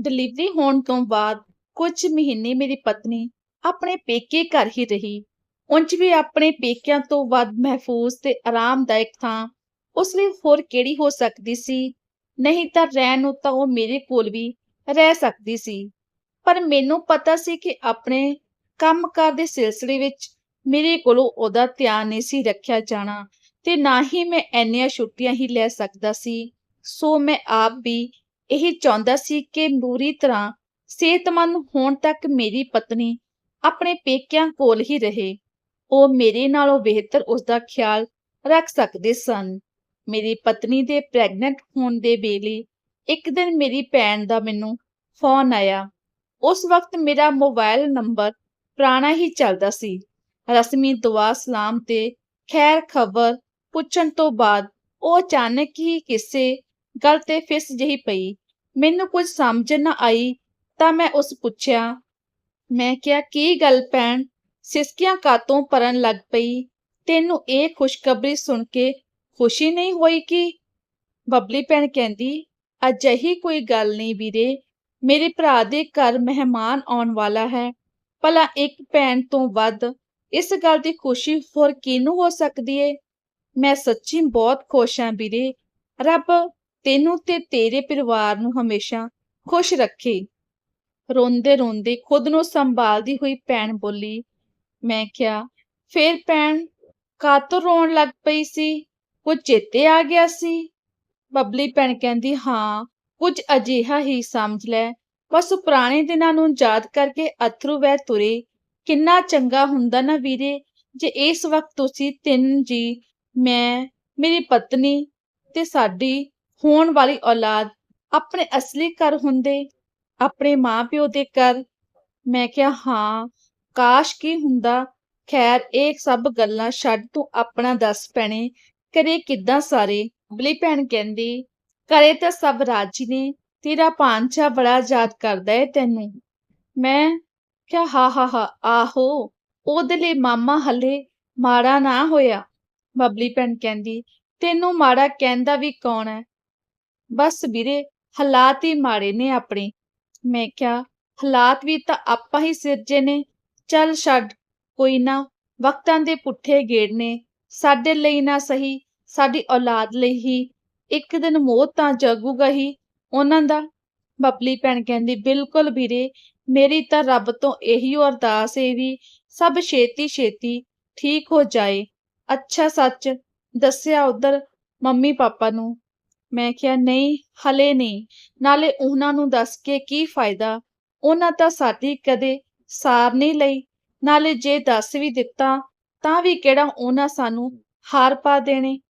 Delivery ਹੋਣ ਤੋਂ ਬਾਅਦ ਕੁਝ ਮਹੀਨੇ ਮੇਰੀ ਪਤਨੀ ਆਪਣੇ ਪੇਕੇ ਘਰ ਹੀ ਰਹੀ। ਉਂਝ ਵੀ ਆਪਣੇ ਪੇਕਿਆਂ ਤੋਂ ਵੱਧ ਮਹਿਫੂਜ਼ ਤੇ ਆਰਾਮਦਾਇਕ ਥਾਂ ਉਸ ਲਈ ਹੋਰ ਕਿਹੜੀ ਹੋ ਸਕਦੀ ਸੀ? ਨਹੀਂ ਤਾਂ ਰਹਿਣ ਨੂੰ ਤਾਂ ਉਹ ਮੇਰੇ ਕੋਲ ਵੀ ਰਹਿ ਸਕਦੀ ਸੀ। ਪਰ ਮੈਨੂੰ ਪਤਾ ਸੀ ਕਿ ਆਪਣੇ ਕੰਮਕਾਰ ਦੇ ਸਿਲਸਿਲੇ ਵਿੱਚ ਮੇਰੇ ਕੋਲੋਂ ਉਹਦਾ ਧਿਆਨ ਨਹੀਂ ਸੀ ਰੱਖਿਆ ਜਾਣਾ ਤੇ ਨਾ ਹੀ ਮੈਂ ਇੰਨੀਆਂ ਛੁੱਟੀਆਂ ਹੀ ਲੈ ਸਕਦਾ ਸੀ। ਸੋ ਮੈਂ ਆਪ ਵੀ ਇਹ ਚਾਹੁੰਦਾ ਸੀ ਕਿ ਪੂਰੀ ਤਰ੍ਹਾਂ ਸਿਹਤਮੰਦ ਹੋਣ ਤੱਕ ਮੇਰੀ ਪਤਨੀ ਆਪਣੇ ਪੇਕਿਆਂ ਕੋਲ ਹੀ ਰਹੇ। ਉਹ ਮੇਰੇ ਨਾਲੋਂ ਬਿਹਤਰ ਉਸ ਦਾ ਖਿਆਲ ਰੱਖ ਸਕਦੇ ਸਨ। ਮੇਰੀ ਪਤਨੀ ਦੇ ਪ੍ਰੈਗਨੈਂਟ ਹੋਣ ਦੇ ਵੇਲੇ ਇੱਕ ਦਿਨ ਮੇਰੀ ਭੈਣ ਦਾ ਮੈਨੂੰ ਫੋਨ ਆਇਆ। ਉਸ ਵਕਤ ਮੇਰਾ ਮੋਬਾਈਲ ਨੰਬਰ ਪੁਰਾਣਾ ਹੀ ਚੱਲਦਾ ਸੀ। ਰਸਮੀ ਦੁਆ ਸਲਾਮ ਤੇ ਖੈਰ ਖਬਰ ਪੁੱਛਣ ਤੋਂ ਬਾਅਦ ਉਹ ਅਚਾਨਕ ਹੀ ਕਿਸੇ ਗੱਲ ਤੇ ਫਿਸ ਜਿਹੀ ਪਈ। ਮੈਨੂੰ ਕੁਝ ਸਮਝ ਨਾ ਆਈ ਤਾਂ ਮੈਂ ਉਸ ਪੁੱਛਿਆ, ਮੈਂ ਕਿਹਾ, ਕੀ ਗੱਲ ਭੈਣ? ਸਿਸਕੀਆਂ ਕਾਤੋਂ ਪਰਨ ਲੱਗ ਪਈ? ਤੈਨੂੰ ਇਹ ਖੁਸ਼ਖਬਰੀ ਸੁਣ ਕੇ ਖੁਸ਼ੀ ਨਹੀਂ ਹੋਈ ਕਿ? ਬਬਲੀ ਭੈਣ ਕਹਿੰਦੀ, ਅਜਿਹੀ ਕੋਈ ਗੱਲ ਨਹੀਂ ਵੀਰੇ, ਮੇਰੇ ਭਰਾ ਦੇ ਘਰ ਮਹਿਮਾਨ ਆਉਣ ਵਾਲਾ ਹੈ, ਭਲਾ ਇੱਕ ਭੈਣ ਤੋਂ ਵੱਧ ਇਸ ਗੱਲ ਦੀ ਖੁਸ਼ੀ ਹੋਰ ਕਿਹਨੂੰ ਹੋ ਸਕਦੀ ਏ? ਮੈਂ ਸੱਚੀ ਬਹੁਤ ਖੁਸ਼ ਹਾਂ ਵੀਰੇ, ਰੱਬ ਤੈਨੂੰ ਤੇ ਤੇਰੇ ਪਰਿਵਾਰ ਨੂੰ ਹਮੇਸ਼ਾ ਖੁਸ਼ ਰੱਖੇ। ਰੋਂਦੇ ਰੋਂਦੇ ਖੁਦ ਨੂੰ ਸੰਭਾਲਦੀ ਹੋਈ ਭੈਣ ਬੋਲੀ, ਮੈਂ ਕਿਹਾ, ਫੇਰ ਭੈਣ ਕਾਤੋਂ ਰੋਣ ਲੱਗ ਪਈ ਸੀ? ਕੁਝ ਚੇਤੇ ਆ ਗਿਆ ਸੀ? ਬਬਲੀ ਭੈਣ ਕਹਿੰਦੀ, ਹਾਂ, ਕੁਝ ਅਜਿਹਾ ਹੀ ਸਮਝ ਲੈ। ਬਸ ਪੁਰਾਣੇ ਦਿਨਾਂ ਨੂੰ ਯਾਦ ਕਰਕੇ ਅਥਰੂ ਵਹਿ ਤੁਰੇ। ਕਿੰਨਾ ਚੰਗਾ ਹੁੰਦਾ ਨਾ ਵੀਰੇ, ਜੇ ਇਸ ਵਕਤ ਤੁਸੀਂ ਤਿੰਨ ਜੀ, ਮੈਂ, ਮੇਰੀ ਪਤਨੀ ਤੇ ਸਾਡੀ ਹੋਣ ਵਾਲੀ ਔਲਾਦ ਆਪਣੇ ਅਸਲੀ ਘਰ ਹੁੰਦੇ, ਆਪਣੇ ਮਾਪਿਓ ਦੇ ਘਰ। ਮੈਂ ਕਿਹਾ, ਹਾਂ, ਕਾਸ਼ ਕੀ ਹੁੰਦਾ? ਖੈਰ, ਇਹ ਸਭ ਗੱਲਾਂ ਛੱਡ ਤੂੰ ਆਪਣਾ ਦੱਸ ਪੈਣੇ। ਕਰੇ ਕਿੱਦਾਂ ਸਾਰੇ? ਬਲੀ ਭੈਣ ਕਹਿੰਦੀ ਕਰੇ ਤਾਂ ਸਭ ਰਾਜੀ ਨੇ, ਤੇਰਾ ਭਾਂਚਾ ਬੜਾ ਯਾਦ ਕਰਦਾ ਏ ਤੈਨੂੰ। ਮੈਂ ਕਿਹਾ, ਹਾ ਹਾ ਹਾ, ਆਹੋ, ਉਹਦੇ ਲਈ ਮਾਮਾ ਹਲੇ ਮਾੜਾ ਨਾ ਹੋਇਆ। ਬਬਲੀ ਭੈਣ ਕਹਿੰਦੀ, ਤੈਨੂੰ ਮਾੜਾ ਕਹਿੰਦਾ ਵੀ ਕੌਣ ਹੈ? ਬਸ ਵੀਰੇ, ਹਾਲਾਤ ਹੀ ਮਾੜੇ ਨੇ ਆਪਣੇ। ਮੈਂ ਕਿਹਾ, ਹਾਲਾਤ ਵੀ ਤਾਂ ਆਪਾਂ ਹੀ ਸਿਰਜੇ ਨੇ। ਚੱਲ ਛੱਡ, ਕੋਈ ਨਾ, ਵਕਤਾਂ ਦੇ ਪੁੱਠੇ ਗੇੜ ਨੇ। ਸਾਡੇ ਲਈ ਨਾ ਸਹੀ, ਸਾਡੀ ਔਲਾਦ ਲਈ ਹੀ। ਇੱਕ ਦਿਨ ਮੌਤ ਤਾਂ ਜਗੂਗਾ ਹੀ। ਉਹਨਾਂ ਦਾ, ਬਬਲੀ ਭੈਣ ਕਹਿੰਦੀ, ਬਿਲਕੁਲ ਵੀਰੇ, ਮੇਰੀ ਤਾਂ ਰੱਬ ਤੋਂ ਇਹੀ ਅਰਦਾਸ ਏ ਵੀ ਸਭ ਛੇਤੀ ਛੇਤੀ ਠੀਕ ਹੋ ਜਾਏ। ਅੱਛਾ ਸੱਚ, ਦੱਸਿਆ ਉਧਰ ਮੰਮੀ ਪਾਪਾ ਨੂੰ। ਮੈਂ ਕਿਹਾ, ਨਹੀਂ, ਹਲੇ ਨਹੀਂ। ਨਾਲੇ ਉਹਨਾਂ ਨੂੰ ਦੱਸ ਕੇ ਕੀ ਫਾਇਦਾ? ਉਹਨਾਂ ਤਾਂ ਸਾਡੀ ਕਦੇ ਸਾਰ ਨਹੀਂ ਲਈ। ਨਾਲੇ ਜੇ ਦੱਸ ਵੀ ਦਿੱਤਾ, ਤਾਂ ਵੀ ਕਿਹੜਾ ਉਹਨਾਂ ਸਾਨੂੰ ਹਾਰ ਪਾ ਦੇਣੇ?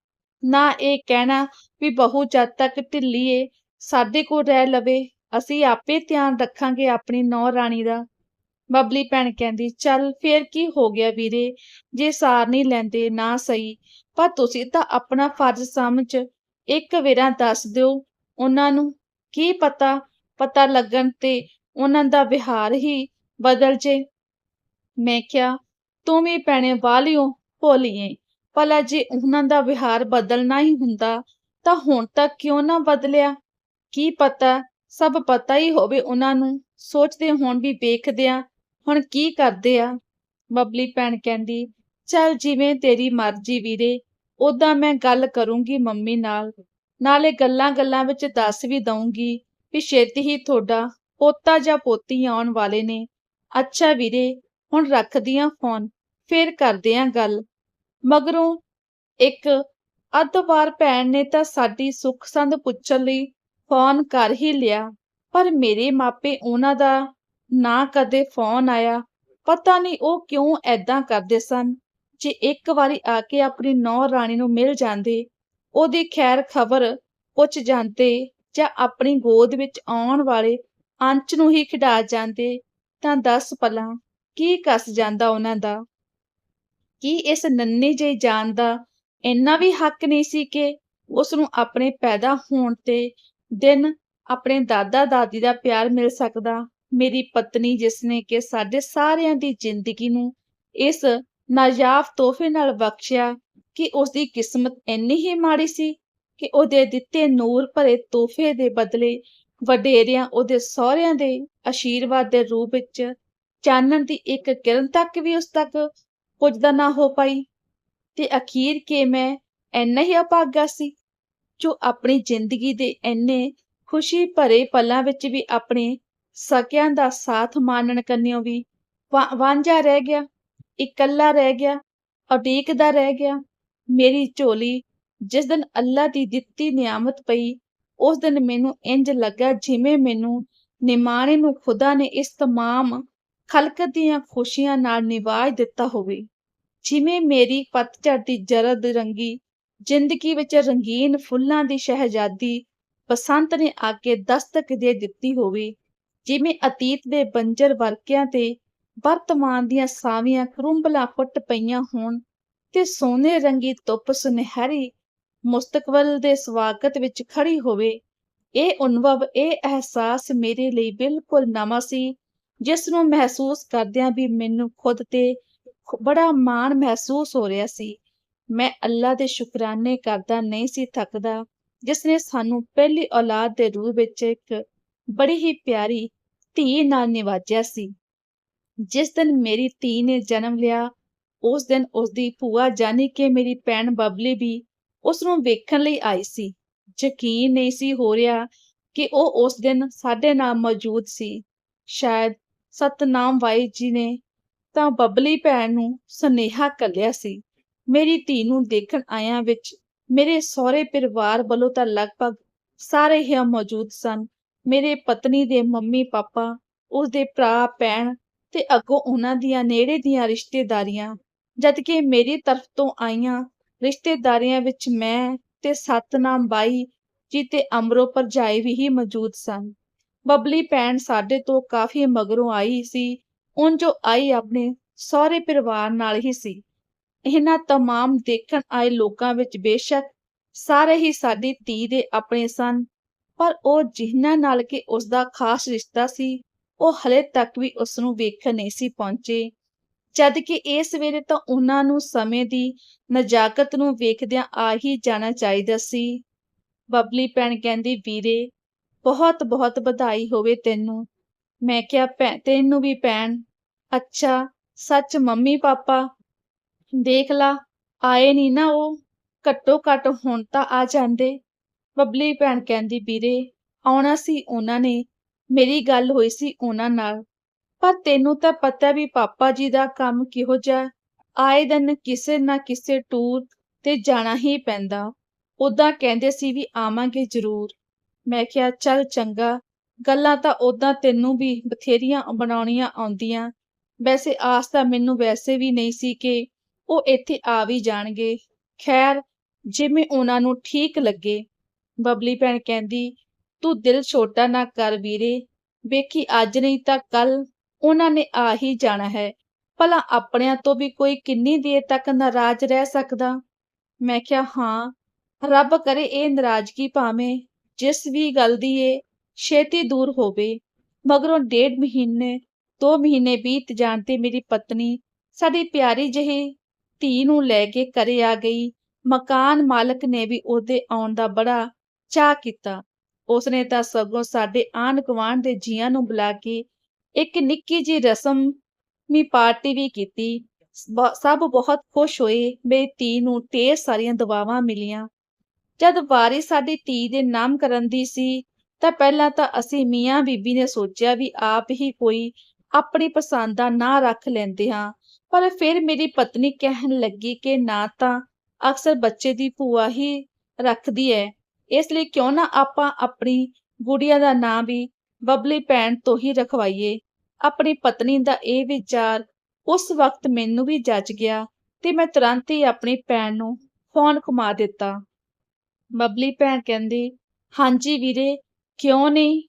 ਨਾ ਇਹ ਕਹਿਣਾ ਵੀ ਬਹੂ ਜਦ ਤੱਕ ਢਿੱਲੀ ਏ ਸਾਡੇ ਕੋਲ ਰਹਿ ਲਵੇ। ਅਸੀਂ ਆਪੇ ਧਿਆਨ ਰੱਖਾਂਗੇ ਆਪਣੀ ਨੌ ਰਾਣੀ ਦਾ। ਬਬਲੀ ਭੈਣ ਕਹਿੰਦੀ, ਚੱਲ ਫੇਰ ਕੀ ਹੋ ਗਿਆ ਵੀਰੇ? ਜੇ ਸਾਰ ਨਹੀਂ ਲੈਂਦੇ ਨਾ ਸਹੀ। ਪਰ ਤੁਸੀਂ ਤਾਂ ਆਪਣਾ ਫਰਜ਼ ਸਮਝ ਇੱਕ ਵੇਰਾ ਦੱਸ ਦਿਓ ਉਹਨਾਂ ਨੂੰ ਕੀ ਪਤਾ ਪਤਾ ਲੱਗਣ ਤੇ ਉਹਨਾਂ ਦਾ ਵਿਹਾਰ ਹੀ ਬਦਲ ਜੇ। ਮੈਂ ਕਿਹਾ, ਤੂੰ ਵੀ ਭੈਣੇ ਵਾਲਿਓ, ਭੋਲੀਏ, ਭਲਾ ਜੇ ਉਹਨਾਂ ਦਾ ਵਿਹਾਰ ਬਦਲਣਾ ਹੀ ਹੁੰਦਾ, ਤਾਂ ਹੁਣ ਤੱਕ ਕਿਉਂ ਨਾ ਬਦਲਿਆ? ਕੀ ਪਤਾ, ਸਭ ਪਤਾ ਹੀ ਹੋਵੇ ਉਹਨਾਂ ਨੂੰ, ਸੋਚਦੇ ਹੋਣ ਵੀ ਵੇਖਦੇ ਆ, ਹੁਣ ਕੀ ਕਰਦੇ ਆ? ਬਬਲੀ ਭੈਣ ਕਹਿੰਦੀ, ਚੱਲ ਜਿਵੇਂ ਤੇਰੀ ਮਰਜ਼ੀ ਵੀਰੇ ਉਦਾਂ ਮੈਂ ਗੱਲ ਕਰੂੰਗੀ ਮੰਮੀ ਨਾਲ। ਨਾਲੇ ਗੱਲਾਂ-ਗੱਲਾਂ ਵਿੱਚ ਦੱਸ ਵੀ ਦਊਂਗੀ ਵੀ ਛੇਤੀ ਹੀ ਤੁਹਾਡਾ ਪੋਤਾ ਜਾਂ ਪੋਤੀ ਆਉਣ ਵਾਲੇ ਨੇ। ਅੱਛਾ ਵੀਰੇ, ਹੁਣ ਰੱਖਦੀ ਆਂ ਫੋਨ, ਫੇਰ ਕਰਦੇ ਆਂ ਗੱਲ। ਮਗਰੋਂ ਇੱਕ ਅੱਧ ਵਾਰ ਭੈਣ ਨੇ ਤਾਂ ਸਾਡੀ ਸੁੱਖ ਸੰਦ ਪੁੱਛਣ ਲਈ ਫੋਨ ਕਰ ਹੀ ਲਿਆ, ਪਰ ਮੇਰੇ ਮਾਪੇ ਉਹਨਾਂ ਦਾ ਨਾ ਕਦੇ ਫੋਨ ਆਇਆ। ਪਤਾ ਨਹੀਂ ਉਹ ਕਿਉਂ ਐਦਾਂ ਕਰਦੇ ਸਨ। ਜੇ ਇੱਕ ਵਾਰੀ ਆ ਕੇ ਆਪਣੀ ਨੌ ਰਾਣੀ ਨੂੰ ਮਿਲ ਜਾਂਦੇ, ਉਹਦੀ ਖੈਰ ਖਬਰ ਪੁੱਛ ਜਾਂਦੇ ਜਾਂ ਆਪਣੀ ਗੋਦ ਵਿੱਚ ਆਉਣ ਵਾਲੇ ਅੰਚ ਨੂੰ ਹੀ ਖਿਡਾ ਜਾਂਦੇ, ਤਾਂ ਦਸ ਪਲਾਂ ਕੀ ਕੱਸ ਜਾਂਦਾ ਉਹਨਾਂ ਦਾ? ਕੀ ਇਸ ਨੰਨੇ ਜਿਹੀ ਜਾਨ ਦਾ ਇੰਨਾ ਵੀ ਹੱਕ ਨਹੀਂ ਸੀ ਕਿ ਉਸ ਨੂੰ ਆਪਣੇ ਪੈਦਾ ਹੋਣ ਤੇ ਦਿਨ ਆਪਣੇ ਦਾਦਾ ਦਾਦੀ ਦਾ ਪਿਆਰ ਮਿਲ ਸਕਦਾ? ਮੇਰੀ ਪਤਨੀ ਜਿਸ ਨੇ ਕਿ ਸਾਡੇ ਸਾਰਿਆਂ ਦੀ ਜ਼ਿੰਦਗੀ ਨੂੰ ਇਸ ਨਾਯਾਬ ਤੋਹਫੇ ਨਾਲ ਬਖਸ਼ਿਆ ਕਿ ਉਸ ਦੀ ਕਿਸਮਤ ਇੰਨੀ ਹੀ ਮਾੜੀ ਸੀ ਕਿ ਉਹਦੇ ਦਿੱਤੇ ਨੂਰ ਭਰੇ ਤੋਹਫੇ ਦੇ ਬਦਲੇ ਵਡੇਰਿਆਂ ਉਹਦੇ ਸਹੁਰਿਆਂ ਦੇ ਆਸ਼ੀਰਵਾਦ ਦੇ ਰੂਪ ਵਿੱਚ ਚਾਨਣ ਦੀ ਇੱਕ ਕਿਰਨ ਤੱਕ ਵੀ ਉਸ ਤੱਕ ਪੁੱਜਦਾ ਨਾ ਹੋ ਪਾਈ। ਤੇ ਅਖੀਰ ਕੇ ਮੈਂ ਇੰਨਾ ਹੀ ਅਪਾਗਾ ਸੀ ਜੋ ਆਪਣੀ ਜ਼ਿੰਦਗੀ ਦੇ ਇੰਨੇ ਖੁਸ਼ੀ ਭਰੇ ਪਲਾਂ ਵਿੱਚ ਵੀ ਆਪਣੇ ਸਕਿਆਂ ਦਾ ਸਾਥ ਮਾਨਣ ਕੰਨਿਓ ਵੀ ਵਾ- ਵਾਂਝਾ ਰਹਿ ਗਿਆ। ਇਕੱਲਾ ਰਹਿ ਗਿਆ ਉਡੀਕਦਾ ਰਹਿ ਗਿਆ। ਮੇਰੀ ਝੋਲੀ ਜਿਸ ਦਿਨ ਅੱਲਾ ਦੀ ਦਿੱਤੀ ਨਿਆਮਤ ਪਈ, ਉਸ ਦਿਨ ਮੈਨੂੰ ਇੰਜ ਲੱਗਾ ਜਿਵੇਂ ਮੈਨੂੰ ਨਿਮਾਣੇ ਨੂੰ ਖੁਦਾ ਨੇ ਇਸ ਤਮਾਮ ਖਲਕਤ ਦੀਆਂ ਖੁਸ਼ੀਆਂ ਨਾਲ ਨਿਵਾਜ ਦਿੱਤਾ ਹੋਵੇ। ਜਿਵੇਂ ਮੇਰੀ ਪਤਝੜ ਦੀ ਜਰਦ ਰੰਗੀ, ਜ਼ਿੰਦਗੀ ਵਿੱਚ ਰੰਗੀਨ ਫੁੱਲਾਂ ਦੀ ਸ਼ਹਿਜ਼ਾਦੀ ਬਸੰਤ ਨੇ ਆ ਕੇ ਦਸਤਕ ਦੇ ਦਿੱਤੀ ਹੋਵੇ, ਜਿਵੇਂ ਅਤੀਤ ਦੇ ਬੰਜਰ ਵਰਕਿਆਂ ਤੇ ਵਰਤਮਾਨ ਦੀਆਂ ਸਾਵੀਆਂ ਕਰੁੰਬਲਾਂ ਫੁੱਟ ਪਈਆਂ ਹੋਣ ਤੇ ਸੋਨੇ ਰੰਗੀ ਧੁੱਪ ਸੁਨਹਿਰੀ ਮੁਸਤਕਬਲ ਦੇ ਸਵਾਗਤ ਵਿੱਚ ਖੜੀ ਹੋਵੇ। ਇਹ ਅਨੁਭਵ, ਇਹ ਅਹਿਸਾਸ ਮੇਰੇ ਲਈ ਬਿਲਕੁਲ ਨਵਾਂ ਸੀ, ਜਿਸ ਨੂੰ ਮਹਿਸੂਸ ਕਰਦਿਆਂ ਵੀ ਮੈਨੂੰ ਖੁਦ ਤੇ ਬੜਾ ਮਾਣ ਮਹਿਸੂਸ ਹੋ ਰਿਹਾ ਸੀ। ਮੈਂ ਅੱਲਾ ਦੇ ਸ਼ੁਕਰਾਨੇ ਕਰਦਾ ਨਹੀਂ ਸੀ ਥੱਕਦਾ, ਜਿਸ ਨੇ ਸਾਨੂੰ ਪਹਿਲੀ ਔਲਾਦ ਦੇ ਰੂਪ ਵਿੱਚ ਇੱਕ ਬੜੀ ਹੀ ਪਿਆਰੀ ਧੀ ਨਾਲ ਨਿਵਾਜਿਆ ਸੀ। ਜਿਸ ਦਿਨ ਮੇਰੀ ਧੀ ਨੇ ਜਨਮ ਲਿਆ, ਉਸ ਦਿਨ ਉਸ ਦੀ ਭੂਆ ਜਾਨੀ ਕਿ ਮੇਰੀ ਭੈਣ ਬਬਲੀ ਵੀ ਉਸ ਨੂੰ ਵੇਖਣ ਲਈ ਆਈ ਸੀ। ਯਕੀਨ ਨਹੀਂ ਸੀ ਹੋ ਰਿਹਾ ਕਿ ਉਹ ਉਸ ਦਿਨ ਸਾਡੇ ਨਾਲ ਮੌਜੂਦ ਸੀ। ਸ਼ਾਇਦ ਸਤਨਾਮ ਵਾਹਿ ਜੀ ਨੇ ਤਾਂ ਬਬਲੀ ਭੈਣ ਨੂੰ ਸੁਨੇਹਾ ਕੱਲਿਆ ਸੀ। ਮੇਰੀ ਧੀ ਨੂੰ ਦੇਖਣ ਆਇਆਂ ਵਿੱਚ ਮੇਰੇ ਸਹੁਰੇ ਪਰਿਵਾਰ ਵੱਲੋਂ ਤਾਂ ਲਗਭਗ ਸਾਰੇ ਹੀ ਮੌਜੂਦ ਸਨ। ਮੇਰੇ ਪਤਨੀ ਦੇ ਮੰਮੀ ਪਾਪਾ ਉਸ ਦੇ ਭਰਾ, ਭੈਣ ਤੇ ਅੱਗੋਂ ਉਹਨਾਂ ਦੀਆਂ ਨੇੜੇ ਦੀਆਂ ਰਿਸ਼ਤੇਦਾਰੀਆਂ ਜਦਕਿ ਮੇਰੀ ਤਰਫ ਤੋਂ ਆਈਆਂ ਰਿਸ਼ਤੇਦਾਰੀਆਂ ਵਿੱਚ ਮੈਂ ਤੇ ਸਤਨਾਮ ਬਾਈ ਜੀ ਤੇ ਅਮਰੋ ਭਰਜਾਈ ਵੀ ਹੀ ਮੌਜੂਦ ਸਨ। ਬਬਲੀ ਭੈਣ ਸਾਡੇ ਤੋਂ ਕਾਫੀ ਮਗਰੋਂ ਆਈ ਸੀ ਉਨ ਜੋ ਆਈ ਆਪਣੇ ਸਹੁਰੇ ਪਰਿਵਾਰ ਨਾਲ ਹੀ ਸੀ। ਇਹਨਾਂ ਤਮਾਮ ਦੇਖਣ ਆਏ ਲੋਕਾਂ ਵਿੱਚ ਬੇਸ਼ੱਕ ਸਾਰੇ ਹੀ ਸਾਡੀ ਧੀ ਦੇ ਆਪਣੇ ਸਨ, ਪਰ ਉਹ ਜਿਨ੍ਹਾਂ ਨਾਲ ਕਿ ਉਸ ਦਾ ਖਾਸ ਰਿਸ਼ਤਾ ਸੀ ਉਹ ਹਲੇ ਤੱਕ ਵੀ ਉਸ ਨੂੰ ਵੇਖਣ ਨਹੀਂ ਸੀ ਪਹੁੰਚੇ। ਜਦ ਕਿ ਇਸ ਵੇਲੇ ਤਾਂ ਉਹਨਾਂ ਨੂੰ ਸਮੇਂ ਦੀ ਨਜ਼ਾਕਤ ਨੂੰ ਵੇਖਦਿਆਂ ਆ ਹੀ ਜਾਣਾ ਚਾਹੀਦਾ ਸੀ। ਬਬਲੀ ਭੈਣ ਕਹਿੰਦੀ, ਵੀਰੇ, ਬਹੁਤ ਬਹੁਤ ਵਧਾਈ ਹੋਵੇ ਤੈਨੂੰ। ਮੈਂ ਕਿਹਾ ਭੈਣ ਤੈਨੂੰ ਵੀ ਭੈਣ। ਅੱਛਾ, ਸੱਚ ਮੰਮੀ ਪਾਪਾ, ਦੇਖ ਲਾ, ਆਏ ਨਹੀਂ ਨਾ ਉਹ। ਘੱਟੋ ਘੱਟ ਹੁਣ ਤਾਂ ਆ ਜਾਂਦੇ। ਬਬਲੀ ਭੈਣ ਕਹਿੰਦੀ, ਵੀਰੇ, ਆਉਣਾ ਸੀ ਉਹਨਾਂ ਨੇ। ਮੇਰੀ ਗੱਲ ਹੋਈ ਸੀ ਉਹਨਾਂ ਨਾਲ। ਪਰ ਤੈਨੂੰ ਤਾਂ ਪਤਾ ਵੀ ਪਾਪਾ ਜੀ ਦਾ ਕੰਮ ਕਿਹੋ ਜਿਹਾ ਆਏ ਦਿਨ ਕਿਸੇ ਨਾ ਕਿਸੇ ਟੂਰ ਤੇ ਜਾਣਾ ਹੀ ਪੈਂਦਾ। ਉਦਾਂ ਕਹਿੰਦੇ ਸੀ ਵੀ ਆਵਾਂਗੇ ਜ਼ਰੂਰ। ਮੈਂ ਕਿਹਾ, ਚੱਲ ਚੰਗਾ। ਗੱਲਾਂ ਤਾਂ ਉਦਾਂ ਤੈਨੂੰ ਵੀ ਬਥੇਰੀਆਂ ਬਣਾਉਣੀਆਂ ਆਉਂਦੀਆਂ। ਵੈਸੇ ਆਸ ਤਾਂ ਮੈਨੂੰ ਵੈਸੇ ਵੀ ਨਹੀਂ ਸੀ ਕਿ ਉਹ ਇੱਥੇ ਆ ਵੀ ਜਾਣਗੇ। ਖੈਰ, ਜਿਵੇਂ ਉਹਨਾਂ ਨੂੰ ਠੀਕ ਲੱਗੇ। ਬਬਲੀ ਭੈਣ ਕਹਿੰਦੀ ਤੂੰ ਦਿਲ ਛੋਟਾ ਨਾ ਕਰ ਵੀਰੇ। ਵੇਖੀ ਅੱਜ ਨਹੀਂ ਤਾਂ ਕੱਲ ਉਹਨਾਂ ਨੇ ਆ ਹੀ ਜਾਣਾ ਹੈ। ਭਲਾ ਆਪਣਿਆਂ ਤੋਂ ਵੀ ਕੋਈ ਕਿੰਨੀ ਦੇਰ ਤੱਕ ਨਾਰਾਜ਼ ਰਹਿ ਸਕਦਾ? ਮੈਂ ਕਿਹਾ, ਹਾਂ, ਰੱਬ ਕਰੇ ਇਹ ਨਾਰਾਜ਼ਗੀ ਭਾਵੇਂ ਜਿਸ ਵੀ ਗੱਲ ਦੀ ਏ, ਛੇਤੀ ਦੂਰ ਹੋਵੇ। ਮਗਰੋਂ ਡੇਢ ਮਹੀਨੇ, ਦੋ ਮਹੀਨੇ ਬੀਤ ਜਾਣ ਤੇ ਮੇਰੀ ਪਤਨੀ ਸਾਡੀ ਪਿਆਰੀ ਜਿਹੀ ਧੀ ਨੂੰ ਲੈ ਕੇ ਘਰੇ ਆ ਗਈ। ਮਕਾਨ ਮਾਲਕ ਨੇ ਵੀ ਉਹਦੇ ਆਉਣ ਦਾ ਬੜਾ ਚਾਅ ਕੀਤਾ। ਉਸਨੇ ਤਾਂ ਸਗੋਂ ਸਾਡੇ ਆਂਢ ਗੁਆਂਢ ਦੇ ਜੀਆਂ ਨੂੰ ਬੁਲਾ ਕੇ ਇੱਕ ਨਿੱਕੀ ਜਿਹੀ ਰਸਮ ਮੀ ਪਾਰਟੀ ਵੀ ਕੀਤੀ। ਬ- ਸਭ ਬਹੁਤ ਖੁਸ਼ ਹੋਏ ਮੇਰੀ ਧੀ ਨੂੰ ਢੇਰ ਸਾਰੀਆਂ ਦਵਾਵਾਂ ਮਿਲੀਆਂ। ਜਦ ਵਾਰੀ ਸਾਡੀ ਧੀ ਦੇ ਨਾਮ ਕਰਨ ਦੀ ਸੀ, ਤਾਂ ਪਹਿਲਾਂ ਤਾਂ ਅਸੀਂ ਮੀਆਂ ਬੀਬੀ ਨੇ ਸੋਚਿਆ ਵੀ ਆਪ ਹੀ ਕੋਈ ਆਪਣੀ ਪਸੰਦ ਦਾ ਨਾਂ ਰੱਖ ਲੈਂਦੇ ਹਾਂ। ਪਰ ਫਿਰ ਮੇਰੀ ਪਤਨੀ ਕਹਿਣ ਲੱਗੀ ਕਿ ਨਾ ਤਾਂ ਅਕਸਰ ਬੱਚੇ ਦੀ ਭੂਆ ਹੀ ਰੱਖਦੀ ਹੈ ਇਸ ਲਈ ਕਿਉਂ ਨਾ ਆਪਾਂ ਆਪਣੀ ਗੁੜੀਆ ਦਾ ਨਾਂ ਵੀ ਬਬਲੀ ਭੈਣ ਤੋਂ ਹੀ ਰਖਵਾਈਏ। ਆਪਣੀ ਪਤਨੀ ਦਾ ਇਹ ਵਿਚਾਰ ਉਸ ਵਕਤ ਮੈਨੂੰ ਵੀ ਜੱਜ ਗਿਆ ਤੇ ਮੈਂ ਤੁਰੰਤ ਹੀ ਆਪਣੀ ਭੈਣ ਨੂੰ ਫੋਨ ਘੁਮਾ ਦਿੱਤਾ। ਬਬਲੀ ਭੈਣ ਕਹਿੰਦੀ, ਹਾਂਜੀ ਵੀਰੇ, ਕਿਉਂ ਨਹੀਂ?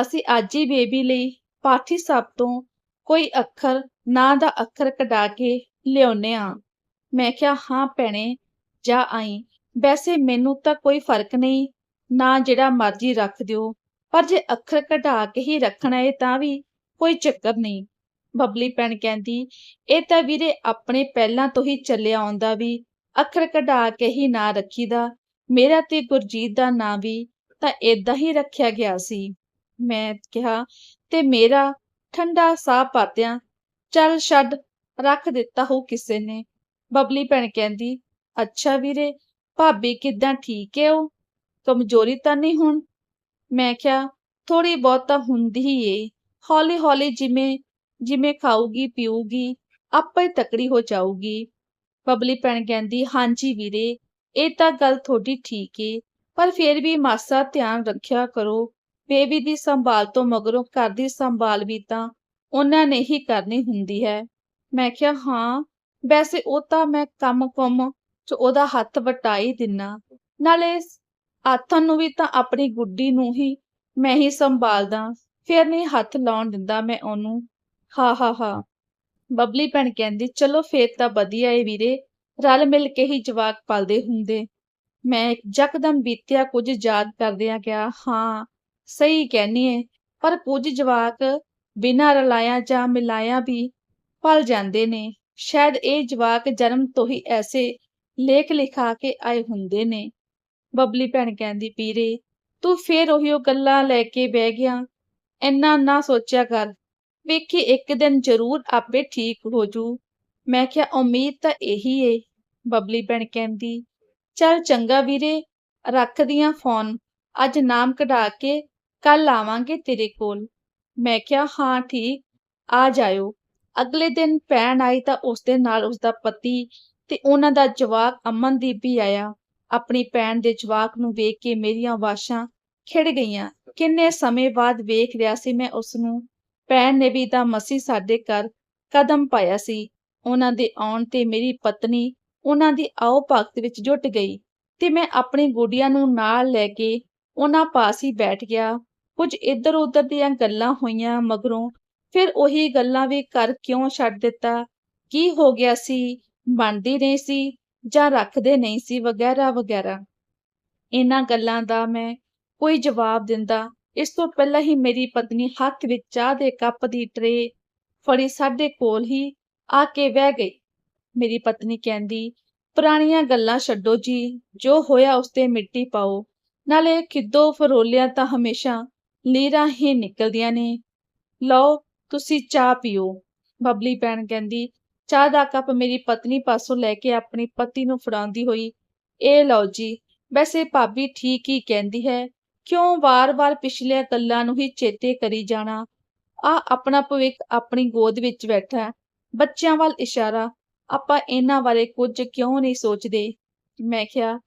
ਅਸੀਂ ਅੱਜ ਹੀ ਬੇਬੀ ਲਈ ਪਾਠੀ ਸਾਹਿਬ ਤੋਂ ਕੋਈ ਅੱਖਰ, ਨਾਂ ਦਾ ਅੱਖਰ ਕਢਾ ਕੇ ਲਿਆਉਨੇ ਆ ਮੈਂ ਕਿਹਾ, ਹਾਂ ਭੈਣੇ, ਜਾ ਆਈ। ਵੈਸੇ ਮੈਨੂੰ ਤਾਂ ਕੋਈ ਫ਼ਰਕ ਨਹੀਂ, ਨਾ ਜਿਹੜਾ ਮਰਜ਼ੀ ਰੱਖ ਦਿਓ, ਪਰ ਜੇ ਅੱਖਰ ਕਢਾ ਕੇ ਹੀ ਰੱਖਣਾ ਏ ਤਾਂ ਵੀ ਕੋਈ ਚੱਕਰ ਨਹੀਂ। ਬਬਲੀ ਭੈਣ ਕਹਿੰਦੀ, ਇਹ ਤਾਂ ਵੀਰੇ ਆਪਣੇ ਪਹਿਲਾਂ ਤੋਂ ਹੀ ਚੱਲਿਆ ਆਉਂਦਾ ਵੀ, ਅੱਖਰ ਕਢਾ ਕੇ ਹੀ ਨਾਂ ਰੱਖੀਦਾ। ਮੇਰਾ ਤੇ ਗੁਰਜੀਤ ਦਾ ਨਾਂ ਵੀ ਤਾਂ ਏਦਾਂ ਹੀ ਰੱਖਿਆ ਗਿਆ ਸੀ। ਮੈਂ ਕਿਹਾ, ਤੇ ਮੇਰਾ ਠੰਡਾ ਸਾਹ ਪਾਤਿਆਂ, ਚੱਲ ਛੱਡ, ਰੱਖ ਦਿੱਤਾ ਹੋ ਕਿਸੇ ਨੇ। ਬਬਲੀ ਭੈਣ ਕਹਿੰਦੀ, ਅੱਛਾ ਵੀਰੇ ਭਾਬੀ ਕਿੱਦਾਂ ਠੀਕ ਹੈ ਉਹ? ਕਮਜ਼ੋਰੀ ਤਾਂ ਨਹੀਂ ਹੁਣ? ਮੈਂ ਕਿਹਾ ਥੋੜੀ ਬਹੁਤ ਤਾਂ ਹੁੰਦੀ ਹੀ ਏ। ਹੌਲੀ ਹੌਲੀ ਜਿਵੇਂ ਜਿਵੇਂ ਖਾਊਗੀ, ਪੀਊਗੀ, ਆਪੇ ਤਕੜੀ ਹੋ ਜਾਊਗੀ। ਬਬਲੀ ਭੈਣ ਕਹਿੰਦੀ, ਹਾਂਜੀ ਵੀਰੇ, ਇਹ ਤਾਂ ਗੱਲ ਤੁਹਾਡੀ ਠੀਕ ਏ, ਪਰ ਫਿਰ ਵੀ ਮਾਸਾ ਧਿਆਨ ਰੱਖਿਆ ਕਰੋ। ਬੇਬੀ ਦੀ ਸੰਭਾਲ ਤੋਂ ਮਗਰੋਂ ਘਰ ਦੀ ਸੰਭਾਲ ਵੀ ਤਾਂ ਉਹਨਾਂ ਨੇ ਹੀ ਕਰਨੀ ਹੁੰਦੀ ਹੈ। ਮੈਂ ਕਿਹਾ, ਹਾਂ, ਵੈਸੇ ਉਹ ਤਾਂ ਮੈਂ ਕੰਮ ਕੁੰਮ ਚ ਉਹਦਾ ਹੱਥ ਵਟਾਈ ਦਿੰਨਾ। ਨਾਲੇ ਆਥਣ ਨੂੰ ਵੀ ਤਾਂ ਆਪਣੀ ਗੁੱਡੀ ਨੂੰ ਹੀ ਮੈਂ ਹੀ ਸੰਭਾਲਦਾ। ਫਿਰ ਨਹੀਂ ਹੱਥ ਲਾਉਣ ਦਿੰਦਾ ਮੈਂ ਉਹਨੂੰ। ਹਾ ਹਾ ਹਾ। ਬਬਲੀ ਭੈਣ ਕਹਿੰਦੀ, ਚਲੋ ਫੇਰ ਤਾਂ ਵਧੀਆ ਏ ਵੀਰੇ। ਰਲ ਮਿਲ ਕੇ ਹੀ ਜਵਾਕ ਪਲਦੇ ਹੁੰਦੇ। ਮੈਂ ਜਕਦਮ ਬੀਤਿਆ ਕੁਝ ਯਾਦ ਕਰਦਿਆਂ ਕਿਹਾ, ਹਾਂ, ਸਹੀ ਕਹਿਨੀ ਏ। ਪਰ ਕੁਝ ਜਵਾਕ ਬਿਨਾਂ ਰਲਾਇਆ ਜਾਂ ਮਿਲਾਇਆ ਵੀ ਪਲ ਜਾਂਦੇ ਨੇ। ਸ਼ਾਇਦ ਇਹ ਜਵਾਕ ਜਨਮ ਤੋਂ ਹੀ ਐਸੇ ਲੇਖ ਲਿਖਾ ਕੇ ਆਏ ਹੁੰਦੇ ਨੇ। ਬਬਲੀ ਭੈਣ ਕਹਿੰਦੀ, ਪੀਰੇ, ਤੂੰ ਫੇਰ ਉਹੀਓ ਗੱਲਾਂ ਲੈ ਕੇ ਬਹਿ ਗਿਆ। ਇੰਨਾ ਨਾ ਸੋਚਿਆ ਕਰ। ਵੇਖੀ, ਇੱਕ ਦਿਨ ਜ਼ਰੂਰ ਆਪੇ ਠੀਕ ਹੋ ਜੂ। ਮੈਂ ਕਿਹਾ, ਉਮੀਦ ਤਾਂ ਇਹੀ ਏ। ਬਬਲੀ ਭੈਣ ਕਹਿੰਦੀ, ਚੱਲ ਚੰਗਾ ਵੀਰੇ ਰੱਖਦੀਆਂ ਫੋਨ। ਅੱਜ ਨਾਮ ਕਢਾ ਕੇ ਕੱਲ ਆਵਾਂਗੇ ਤੇਰੇ ਕੋਲ। ਮੈਂ ਕਿਹਾ, ਹਾਂ, ਠੀਕ, ਆ ਜਾਇਓ। ਅਗਲੇ ਦਿਨ ਭੈਣ ਆਈ ਤਾਂ ਉਸ ਦੇ ਨਾਲ ਉਸ ਦਾ ਪਤੀ ਤੇ ਉਹਨਾਂ ਦਾ ਜਵਾਕ ਅਮਨਦੀਪ ਵੀ ਆਇਆ। ਆਪਣੀ ਭੈਣ ਦੇ ਜਵਾਕ ਨੂੰ ਵੇਖ ਕੇ ਮੇਰੀਆਂ ਵਾਸ਼ਾਂ ਖਿੜ ਗਈਆਂ। ਕਿੰਨੇ ਸਮੇਂ ਬਾਅਦ ਵੇਖ ਰਿਹਾ ਸੀ ਮੈਂ ਉਸ ਨੂੰ ਭੈਣ ਨੇ ਵੀ ਤਾਂ ਮਸੀ ਸਾਡੇ ਘਰ ਕਦਮ ਪਾਇਆ ਸੀ। ਉਹਨਾਂ ਦੇ ਆਉਣ ਤੇ ਮੇਰੀ ਪਤਨੀ ਉਹਨਾਂ ਦੀ ਆਓ ਭਗਤ ਵਿੱਚ ਜੁਟ ਗਈ ਤੇ ਮੈਂ ਆਪਣੀ ਗੁੱਡੀਆਂ ਨੂੰ ਨਾਲ ਲੈ ਕੇ ਉਹਨਾਂ ਪਾਸ ਹੀ ਬੈਠ ਗਿਆ। ਕੁਝ ਇੱਧਰ ਉੱਧਰ ਦੀਆਂ ਗੱਲਾਂ ਹੋਈਆਂ ਮਗਰੋਂ ਫਿਰ ਉਹੀ ਗੱਲਾਂ ਵੀ ਕਰ ਕਿਉਂ ਛੱਡ ਦਿੱਤਾ? ਕੀ ਹੋ ਗਿਆ ਸੀ? ਬਣਦੀ ਨਹੀਂ ਸੀ ਜਾਂ ਰੱਖਦੇ ਨਹੀਂ ਸੀ ਵਗੈਰਾ ਵਗੈਰਾ। ਇਹਨਾਂ ਗੱਲਾਂ ਦਾ ਮੈਂ ਕੋਈ ਜਵਾਬ ਦਿੰਦਾ। ਇਸ ਤੋਂ ਪਹਿਲਾਂ ਹੀ ਮੇਰੀ ਪਤਨੀ ਹੱਥ ਵਿੱਚ ਚਾਹ ਦੇ ਕੱਪ ਦੀ ਟਰੇ ਫੜੀ ਸਾਡੇ ਕੋਲ ਹੀ ਆ ਕੇ ਬਹਿ ਗਈ। ਮੇਰੀ ਪਤਨੀ ਕਹਿੰਦੀ, ਪੁਰਾਣੀਆਂ ਗੱਲਾਂ ਛੱਡੋ ਜੀ, ਜੋ ਹੋਇਆ ਉਸ ਤੇ ਮਿੱਟੀ ਪਾਓ। ਨਾਲੇ ਖਿੱਦੋ ਫਰੋਲਿਆਂ ਤਾਂ ਹਮੇਸ਼ਾ ਲੀਰਾਂ ਹੀ ਨਿਕਲਦੀਆਂ ਨੇ। ਲਓ, ਤੁਸੀਂ ਚਾਹ ਪੀਓ। ਬਬਲੀ ਭੈਣ ਕਹਿੰਦੀ ਚਾਹ ਦਾ ਕੱਪ ਮੇਰੀ ਪਤਨੀ ਪਾਸੋਂ ਲੈ ਕੇ ਆਪਣੀ ਪਤੀ ਨੂੰ ਫੜਾਉਂਦੀ ਹੋਈ, ਇਹ ਲਓ ਜੀ, ਵੈਸੇ ਭਾਬੀ ਠੀਕ ਹੀ ਕਹਿੰਦੀ ਹੈ, ਕਿਉਂ ਵਾਰ-ਵਾਰ ਪਿਛਲੀਆਂ ਗੱਲਾਂ ਨੂੰ ਹੀ ਚੇਤੇ ਕਰੀ ਜਾਣਾ? ਆ ਆਪਣਾ ਭਵਿੱਖ ਆਪਣੀ ਗੋਦ ਵਿੱਚ ਬੈਠਾ ਬੱਚਿਆਂ ਵੱਲ ਇਸ਼ਾਰਾ, ਆਪਾਂ ਇਹਨਾਂ ਬਾਰੇ ਕੁਝ ਕਿਉਂ ਨਹੀਂ ਸੋਚਦੇ? ਮੈਂ ਕਿਹਾ,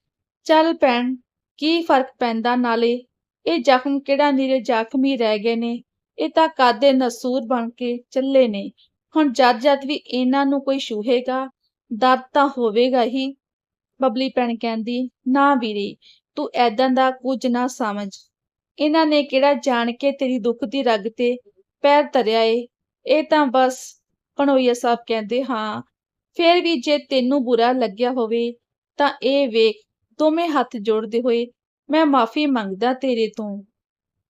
ਚੱਲ ਭੈਣ, ਕੀ ਫ਼ਰਕ ਪੈਂਦਾ ਨਾਲੇ? ਇਹ ਜ਼ਖਮ ਕਿਹੜਾ ਨੀਰੇ ਜ਼ਖਮੀ ਰਹਿ ਗਏ ਨੇ? ਇਹ ਤਾਂ ਕਾਦੇ ਨਸੂਰ ਬਣ ਕੇ ਚੱਲੇ ਨੇ? ਹੁਣ ਜਦ ਜਦ ਵੀ ਇਹਨਾਂ ਨੂੰ ਕੋਈ ਛੂਹੇਗਾ ਦਰਦ ਤਾਂ ਹੋਵੇਗਾ ਹੀ। ਬਬਲੀ ਭੈਣ ਕਹਿੰਦੀ, ਨਾ ਵੀਰੇ, ਤੂੰ ਐਦਾਂ ਦਾ ਕੁਝ ਨਾ ਸਮਝ। ਇਹਨਾਂ ਨੇ ਕਿਹੜਾ ਜਾਣ ਕੇ ਤੇਰੀ ਦੁੱਖ ਦੀ ਰਗ ਤੇ ਪੈਰ ਧਰਿਆ ਏ। ਇਹ ਤਾਂ ਬਸ ਪਣੋਈਆ ਸਾਹਿਬ ਕਹਿੰਦੇ, ਹਾਂ, ਫੇਰ ਵੀ ਜੇ ਤੈਨੂੰ ਬੁਰਾ ਲੱਗਿਆ ਹੋਵੇ, ਤਾਂ ਇਹ ਵੇਖ, ਦੋਵੇਂ ਹੱਥ ਜੋੜਦੇ ਹੋਏ, ਮੈਂ ਮਾਫੀ ਮੰਗਦਾ ਤੇਰੇ ਤੋਂ।